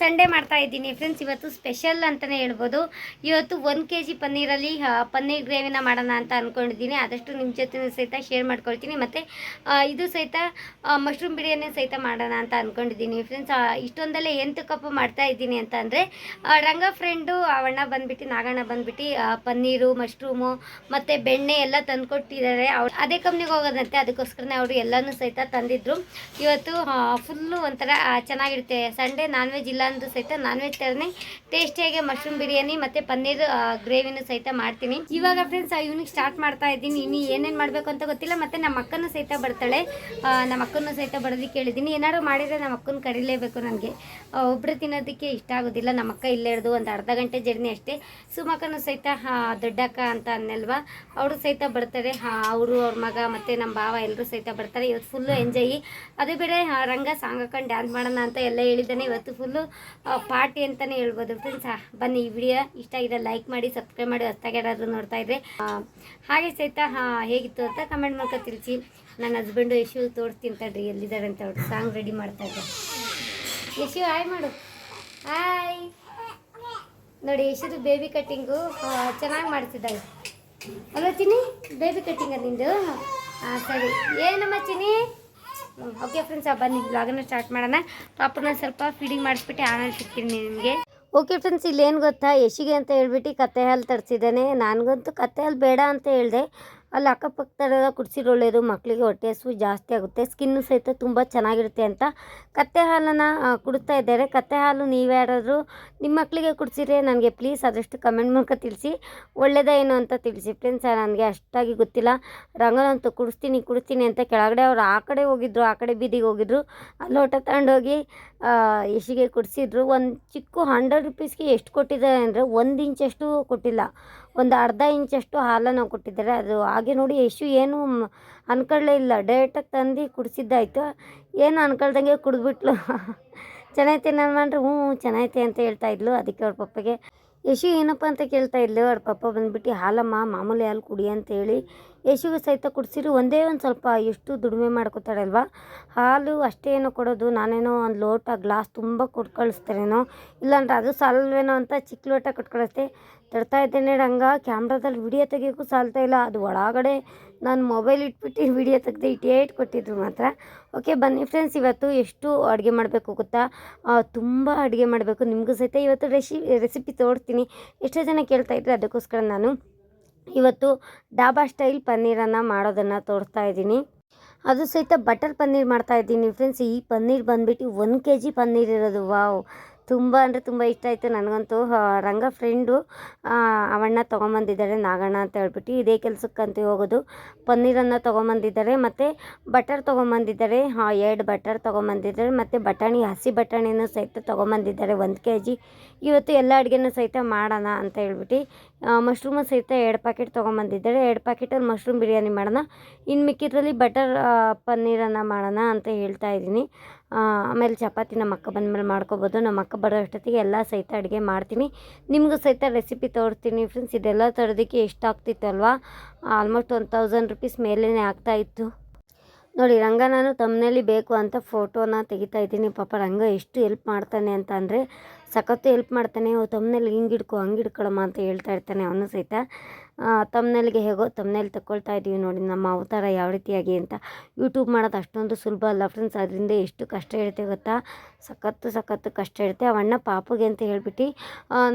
Sunday ಮಾಡ್ತಾ ಇದ್ದೀನಿ friends. ಇವತ್ತು ಸ್ಪೆಷಲ್ ಅಂತಲೇ ಹೇಳ್ಬೋದು. ಇವತ್ತು ಒಂದು ಕೆ ಜಿ ಪನ್ನೀರಲ್ಲಿ ಪನ್ನೀರ್ ಗ್ರೇವಿನ ಮಾಡೋಣ ಅಂತ ಅಂದ್ಕೊಂಡಿದ್ದೀನಿ ಆದಷ್ಟು ನಿಮ್ಮ ಜೊತೆ ಸಹಿತ ಶೇರ್ ಮಾಡ್ಕೊಳ್ತೀನಿ. ಮತ್ತು ಇದು ಸಹಿತ ಮಶ್ರೂಮ್ ಬಿರಿಯಾನಿ ಸಹಿತ ಮಾಡೋಣ ಅಂತ ಅಂದ್ಕೊಂಡಿದ್ದೀನಿ ಫ್ರೆಂಡ್ಸ್. ಇಷ್ಟೊಂದಲ್ಲೇ ಎಂತಕ್ಕಪ್ಪ ಮಾಡ್ತಾ ಇದ್ದೀನಿ ಅಂತ ಅಂದರೆ ರಂಗ ಫ್ರೆಂಡು ಅವಣ್ಣ ಬಂದುಬಿಟ್ಟು, ನಾಗಣ್ಣ ಬಂದುಬಿಟ್ಟು ಪನ್ನೀರು ಮಶ್ರೂಮು ಮತ್ತು ಬೆಣ್ಣೆ ಎಲ್ಲ ತಂದುಕೊಟ್ಟಿದ್ದಾರೆ. ಅವ್ರು ಅದೇ ಕಂಪ್ನಿಗೆ ಹೋಗೋದಂತೆ. ಅದಕ್ಕೋಸ್ಕರನೇ ಅವರು ಎಲ್ಲನೂ ಸಹಿತ ತಂದಿದ್ದರು ಇವತ್ತು ಫುಲ್ಲು ಒಂಥರ ಚೆನ್ನಾಗಿರುತ್ತೆ. ಸಂಡೇ ನಾನ್ ವೆಜ್ ಇಲ್ಲ ಅಂದ್ರೂ ಸಹಿತ ನಾನ್ ವೆಜ್ ಥರನೇ ಟೇಸ್ಟಿಯಾಗಿ ಮಶ್ರೂಮ್ ಬಿರಿಯಾನಿ ಮತ್ತು ಪನ್ನೀರ್ ಗ್ರೇವಿನೂ ಸಹಿತ ಮಾಡ್ತೀನಿ. ಇವಾಗ ಫ್ರೆಂಡ್ಸ್ ಇವ್ನಿಗೆ ಸ್ಟಾರ್ಟ್ ಮಾಡ್ತಾ ಇದ್ದೀನಿ. ಇನ್ನು ಏನೇನು ಮಾಡಬೇಕು ಅಂತ ಗೊತ್ತಿಲ್ಲ ಮತ್ತು ನಮ್ಮ ಅಕ್ಕನೂ ಸಹಿತ ಬರ್ತಾಳೆ. ಆ, ನಮ್ಮ ಅಕ್ಕನೂ ಸಹಿತ ಬರೋದಕ್ಕೆ ಕೇಳಿದ್ದೀನಿ. ಏನಾದ್ರು ಮಾಡಿದರೆ ನಮ್ಮ ಅಕ್ಕನ ಕರೀಲೇಬೇಕು ನನಗೆ ಒಬ್ಬರು ತಿನ್ನೋದಕ್ಕೆ ಇಷ್ಟ ಆಗೋದಿಲ್ಲ. ನಮ್ಮ ಅಕ್ಕ ಇಲ್ಲೇ ಹಿಡ್ದು ಒಂದು ಅರ್ಧ ಗಂಟೆ ಜರ್ನಿ ಅಷ್ಟೇ. ಸುಮಕ್ಕನೂ ಸಹಿತ ಆ, ದೊಡ್ಡಕ್ಕ ಅಂತ ಅನ್ನಲ್ವಾ? ಅವರು ಸಹಿತ ಬರ್ತಾರೆ. ಅವರು ಅವ್ರ ಮಗ ಮತ್ತು ನಮ್ಮ ಭಾವ ಎಲ್ಲರೂ ಸಹಿತ ಬರ್ತಾರೆ. ಇವತ್ತು ಫುಲ್ಲು ಎಂಜಾಯ್ ಅದು ಬೇರೆ ಆ, ರಂಗ ಸಾಂಗ್ ಹಾಕೊಂಡು ಡ್ಯಾನ್ಸ್ ಮಾಡೋಣ ಅಂತ ಎಲ್ಲ ಹೇಳಿದ್ದಾನೆ. ಇವತ್ತು ಫುಲ್ಲು ಪಾರ್ಟಿ ಅಂತಲೇ ಹೇಳ್ಬೋದು ಫ್ರೆಂಡ್ಸ್ ಬನ್ನಿ ಈ ವಿಡಿಯೋ ಇಷ್ಟ ಆಗಿದೆ ಲೈಕ್ ಮಾಡಿ ಸಬ್ಸ್ಕ್ರೈಬ್ ಮಾಡಿ, ಹೊಸ್ದಾಗಿ ಯಾರಾದರೂ ನೋಡ್ತಾ ಇದ್ರೆ. ಹಾಗೆ ಸಹಿತ ಹೇಗಿತ್ತು ಅಂತ ಕಮೆಂಟ್ ಮೂಲಕ ತಿಳಿಸಿ. ನನ್ನ ಹಸ್ಬೆಂಡು ಯಶು ತೋರಿಸ್ತೀನಿ ಎಲ್ಲಿದ್ದಾರೆ ಅಂತ ಅವ್ರು ಸಾಂಗ್ ರೆಡಿ ಮಾಡ್ತಾ ಇದ್ದಾರೆ. ಯಶು ಹಾಯ್ ಮಾಡು. ಹಾಯ್ ನೋಡಿ, ಯಶುದು ಬೇಬಿ ಕಟ್ಟಿಂಗು ಚೆನ್ನಾಗಿ ಮಾಡ್ತಿದ್ದಾಳೆ ಅಲ್ವ ಚಿನಿ ಬೇಬಿ ಕಟ್ಟಿಂಗ ನಿಂದು? ಹಾಂ ಸರಿ. ಏನಮ್ಮ ಚಿನಿ ಓಕೆ ಫ್ರೆಂಡ್ಸ್ ಬನ್ನಿ ಬ್ಲಾಗನ್ನ ಸ್ಟಾರ್ಟ್ ಮಾಡೋಣ. ಪಾಪನ ಸ್ವಲ್ಪ ಫೀಡಿಂಗ್ ಮಾಡಿಸ್ಬಿಟ್ಟು ಆಮೇಲೆ ಸಿಗ್ತೀನಿ ನಿಮಗೆ. ಓಕೆ ಫ್ರೆಂಡ್ಸ್ ಇಲ್ಲೇನು ಗೊತ್ತಾ? ಯಶಿಗೆ ಅಂತ ಹೇಳ್ಬಿಟ್ಟು ಕತ್ತೆ ಹಾಲು ತರಿಸಿದ್ದಾನೆ. ನನಗಂತೂ ಕತ್ತೆ ಹಾಲು ಬೇಡ ಅಂತ ಹೇಳಿದೆ. ಅಲ್ಲಿ ಅಕ್ಕಪಕ್ಕದಲ್ಲೆಲ್ಲ ಕುಡಿಸಿರೋ ಒಳ್ಳೆಯದು ಮಕ್ಕಳಿಗೆ ಹೊಟ್ಟೆ ಹಸು ಜಾಸ್ತಿ ಆಗುತ್ತೆ. ಸ್ಕಿನ್ನು ಸಹಿತ ತುಂಬ ಚೆನ್ನಾಗಿರುತ್ತೆ ಅಂತ ಕತ್ತೆ ಹಾಲನ್ನು ಕುಡಿಸ್ತಾ ಇದ್ದಾರೆ. ಕತ್ತೆ ಹಾಲು ನೀವು ಯಾರಾದರೂ ನಿಮ್ಮ ಮಕ್ಕಳಿಗೆ ಕುಡಿಸಿದ್ರೆ ನನಗೆ ಪ್ಲೀಸ್ ಆದಷ್ಟು ಕಮೆಂಟ್ ಮೂಲಕ ತಿಳಿಸಿ. ಒಳ್ಳೆಯದೇ ಏನು ಅಂತ ತಿಳಿಸಿ. ಫ್ರೆಂಡ್ಸ್ ನನಗೆ ಅಷ್ಟಾಗಿ ಗೊತ್ತಿಲ್ಲ. ರಂಗನಂತೂ ಕುಡಿಸ್ತೀನಿ ಕುಡಿಸ್ತೀನಿ ಅಂತ ಕೆಳಗಡೆ ಅವರು ಆ ಕಡೆ ಹೋಗಿದ್ರು, ಆ ಕಡೆ ಬೀದಿಗೆ ಹೋಗಿದ್ರು. ಅಲ್ಲಿ ಲೋಟ ತಗೊಂಡೋಗಿ ಯಶಿಗೆ ಕುಡಿಸಿದ್ರು. ಒಂದು ಚಿಕ್ಕ ಹಂಡ್ರೆಡ್ ರುಪೀಸ್ಗೆ ಎಷ್ಟು ಕೊಟ್ಟಿದ್ದಾರೆ ಅಂದರೆ ಒಂದು ಇಂಚಷ್ಟು ಕೊಟ್ಟಿಲ್ಲ. ಒಂದು ಅರ್ಧ ಇಂಚಷ್ಟು ಹಾಲನ್ನು ಕೊಟ್ಟಿದ್ದಾರೆ. ಅದು ಹಾಗೆ ನೋಡಿ ಯಶು ಏನು ಅನ್ಕೊಳ್ಳೇ ಇಲ್ಲ. ಡೈರೆಕ್ಟಾಗಿ ತಂದು ಕುಡಿಸಿದ್ದಾಯ್ತು. ಏನು ಅನ್ಕೊಳ್ದಂಗೆ ಕುಡಿದ್ಬಿಟ್ಲು. ಚೆನ್ನಾಗೈತೆ ನನ್ನ ಮಾಡ್ರೆ ಹ್ಞೂ ಚೆನ್ನಾಗೈತೆ ಅಂತ ಹೇಳ್ತಾ ಇದ್ಲು. ಅದಕ್ಕೆ ಅವ್ರ ಪಪ್ಪಗೆ, ಯಶು ಏನಪ್ಪ ಅಂತ ಕೇಳ್ತಾ ಇದ್ಲು. ಅವ್ರ ಪಪ್ಪ ಬಂದ್ಬಿಟ್ಟು, ಹಾಲಮ್ಮ, ಮಾಮೂಲಿ ಹಾಲು ಕುಡಿ ಅಂತ ಹೇಳಿ ಯಶುಗೂ ಸಹಿತ ಕುಡಿಸಿರು. ಒಂದೇ ಒಂದು ಸ್ವಲ್ಪ ಎಷ್ಟು ದುಡಿಮೆ ಮಾಡ್ಕೋತಾಳಲ್ವ? ಹಾಲು ಅಷ್ಟೇ ಏನೋ ಕೊಡೋದು, ನಾನೇನೋ ಒಂದು ಲೋಟ ಗ್ಲಾಸ್ ತುಂಬ ಕೊಟ್ಟು ಕಳಿಸ್ತಾರೇನೋ ಇಲ್ಲಾಂದ್ರೆ ಅದು ಸಾಲಲ್ವೇನೋ ಅಂತ ಚಿಕ್ಕ ಲೋಟ ಕೊಟ್ಟು ಕಳಿಸ್ತೆ ತಡ್ತಾ ಇದ್ದೇನೆ ರಂಗ ಕ್ಯಾಮ್ರಾದಲ್ಲಿ ವಿಡಿಯೋ ತೆಗಿಯೋಕ್ಕೂ ಸಾಲ್ತಾ ಇಲ್ಲ. ಅದು ಒಳಗಡೆ ನಾನು ಮೊಬೈಲ್ ಇಟ್ಬಿಟ್ಟು ವಿಡಿಯೋ ತೆಗೆದು ಏಟ್ ಇಟ್ಕೊಟ್ಟಿದ್ರು ಮಾತ್ರ. ಓಕೆ, ಬನ್ನಿ ಫ್ರೆಂಡ್ಸ್. ಇವತ್ತು ಎಷ್ಟು ಅಡುಗೆ ಮಾಡಬೇಕು ಗೊತ್ತಾ? ತುಂಬ ಅಡುಗೆ ಮಾಡಬೇಕು. ನಿಮಗೂ ಸಹಿತ ಇವತ್ತು ರೆಸಿ ರೆಸಿಪಿ ತೋಡ್ತೀನಿ ಎಷ್ಟೋ ಜನ ಕೇಳ್ತಾ ಇದ್ರು ಅದಕ್ಕೋಸ್ಕರ ನಾನು ಇವತ್ತು ಡಾಬಾ ಸ್ಟೈಲ್ ಪನ್ನೀರನ್ನು ಮಾಡೋದನ್ನು ತೋರಿಸ್ತಾ ಇದ್ದೀನಿ. ಅದು ಸಹಿತ ಬಟರ್ ಪನ್ನೀರ್ ಮಾಡ್ತಾ ಇದ್ದೀನಿ ಫ್ರೆಂಡ್ಸ್. ಈ ಪನ್ನೀರ್ ಬಂದ್ಬಿಟ್ಟು ಒಂದು ಕೆ ಜಿ ಪನ್ನೀರ್ ಇರೋದು. ವಾವ್. ತುಂಬ ಅಂದರೆ ತುಂಬ ಇಷ್ಟ ಆಯಿತು ನನಗಂತೂ. ರಂಗ ಫ್ರೆಂಡು ಅವಣ್ಣ ತೊಗೊಂಬಂದಿದ್ದಾರೆ, ನಾಗಣ್ಣ ಅಂತ ಹೇಳ್ಬಿಟ್ಟು. ಇದೇ ಕೆಲಸಕ್ಕಂತ ಹೋಗೋದು. ಪನ್ನೀರನ್ನು ತೊಗೊಂಬಂದಿದ್ದಾರೆ, ಮತ್ತು ಬಟರ್ ತೊಗೊಂಬಂದಿದ್ದಾರೆ. ಎರಡು ಬಟರ್ ತೊಗೊಂಬಂದಿದ್ದಾರೆ, ಮತ್ತು ಬಟಾಣಿ, ಹಸಿ ಬಟಾಣಿನೂ ಸಹಿತ ತೊಗೊಂಬಂದಿದ್ದಾರೆ, ಒಂದು ಕೆ ಜಿ ಇವತ್ತು ಎಲ್ಲ ಅಡುಗೆನೂ ಸಹಿತ ಮಾಡೋಣ ಅಂತ ಹೇಳ್ಬಿಟ್ಟು ಮಶ್ರೂಮು ಸಹಿತ ಎರಡು ಪ್ಯಾಕೆಟ್ ತೊಗೊಂಬಂದಿದ್ದಾರೆ. ಎರಡು ಪ್ಯಾಕೆಟಲ್ಲಿ ಮಶ್ರೂಮ್ ಬಿರಿಯಾನಿ ಮಾಡೋಣ. ಇನ್ನು ಮಿಕ್ಕಿದ್ರಲ್ಲಿ ಬಟರ್ ಪನ್ನೀರನ್ನು ಮಾಡೋಣ ಅಂತ ಹೇಳ್ತಾ ಇದ್ದೀನಿ. ಆಮೇಲೆ ಚಪಾತಿ ನಮ್ಮ ಅಕ್ಕ ಬಂದಮೇಲೆ ಮಾಡ್ಕೊಬೋದು. ನಮ್ಮ ಅಕ್ಕ ಬರೋ ಅಷ್ಟೊತ್ತಿಗೆ ಎಲ್ಲ ಸಹಿತ ಅಡುಗೆ ಮಾಡ್ತೀನಿ. ನಿಮಗೂ ಸಹಿತ ರೆಸಿಪಿ ತೋರಿಸ್ತೀನಿ ಫ್ರೆಂಡ್ಸ್ ಇದೆಲ್ಲ ತರೋದಕ್ಕೆ ಎಷ್ಟು ಆಗ್ತಿತ್ತು ಅಲ್ವಾ ಆಲ್ಮೋಸ್ಟ್ ಒನ್ ತೌಸಂಡ್ ರುಪೀಸ್ ಮೇಲೇ ಆಗ್ತಾ ಇತ್ತು. ನೋಡಿ, ರಂಗ ನಾನು ತಮ್ಮನೇಲಿ ಬೇಕು ಅಂತ ಫೋಟೋನ ತೆಗಿತಾ ಇದ್ದೀನಿ. ಪಾಪ ರಂಗ ಎಷ್ಟು ಹೆಲ್ಪ್ ಮಾಡ್ತಾನೆ ಅಂತ ಅಂದರೆ ಸಖತ್ತು ಹೆಲ್ಪ್ ಮಾಡ್ತಾನೆ ತಮ್ಮನಲ್ಲಿ ಹಿಂಗೆ ಹಿಡ್ಕೊ ಹಂಗೆ ಹಿಡ್ಕೊಳಮ್ಮ ಅಂತ ಹೇಳ್ತಾ ಇರ್ತಾನೆ ಅವನು ಸಹಿತ. ತಮ್ಮನೇಲಿಗೆ ಹೇಗೋ ತಮ್ಮನೇಲಿ ತಗೊಳ್ತಾ ಇದ್ದೀವಿ ನೋಡಿ ನಮ್ಮ ಅವತಾರ ಯಾವ ರೀತಿಯಾಗಿ ಅಂತ. ಯೂಟ್ಯೂಬ್ ಮಾಡೋದು ಅಷ್ಟೊಂದು ಸುಲಭ ಅಲ್ಲ ಫ್ರೆಂಡ್ಸ್ ಅದರಿಂದ ಎಷ್ಟು ಕಷ್ಟ ಇರುತ್ತೆ ಗೊತ್ತಾ? ಸಖತ್ತು ಸಖತ್ತು ಕಷ್ಟ ಇರುತ್ತೆ. ಅವಣ್ಣ ಪಾಪುಗೆ ಅಂತ ಹೇಳ್ಬಿಟ್ಟು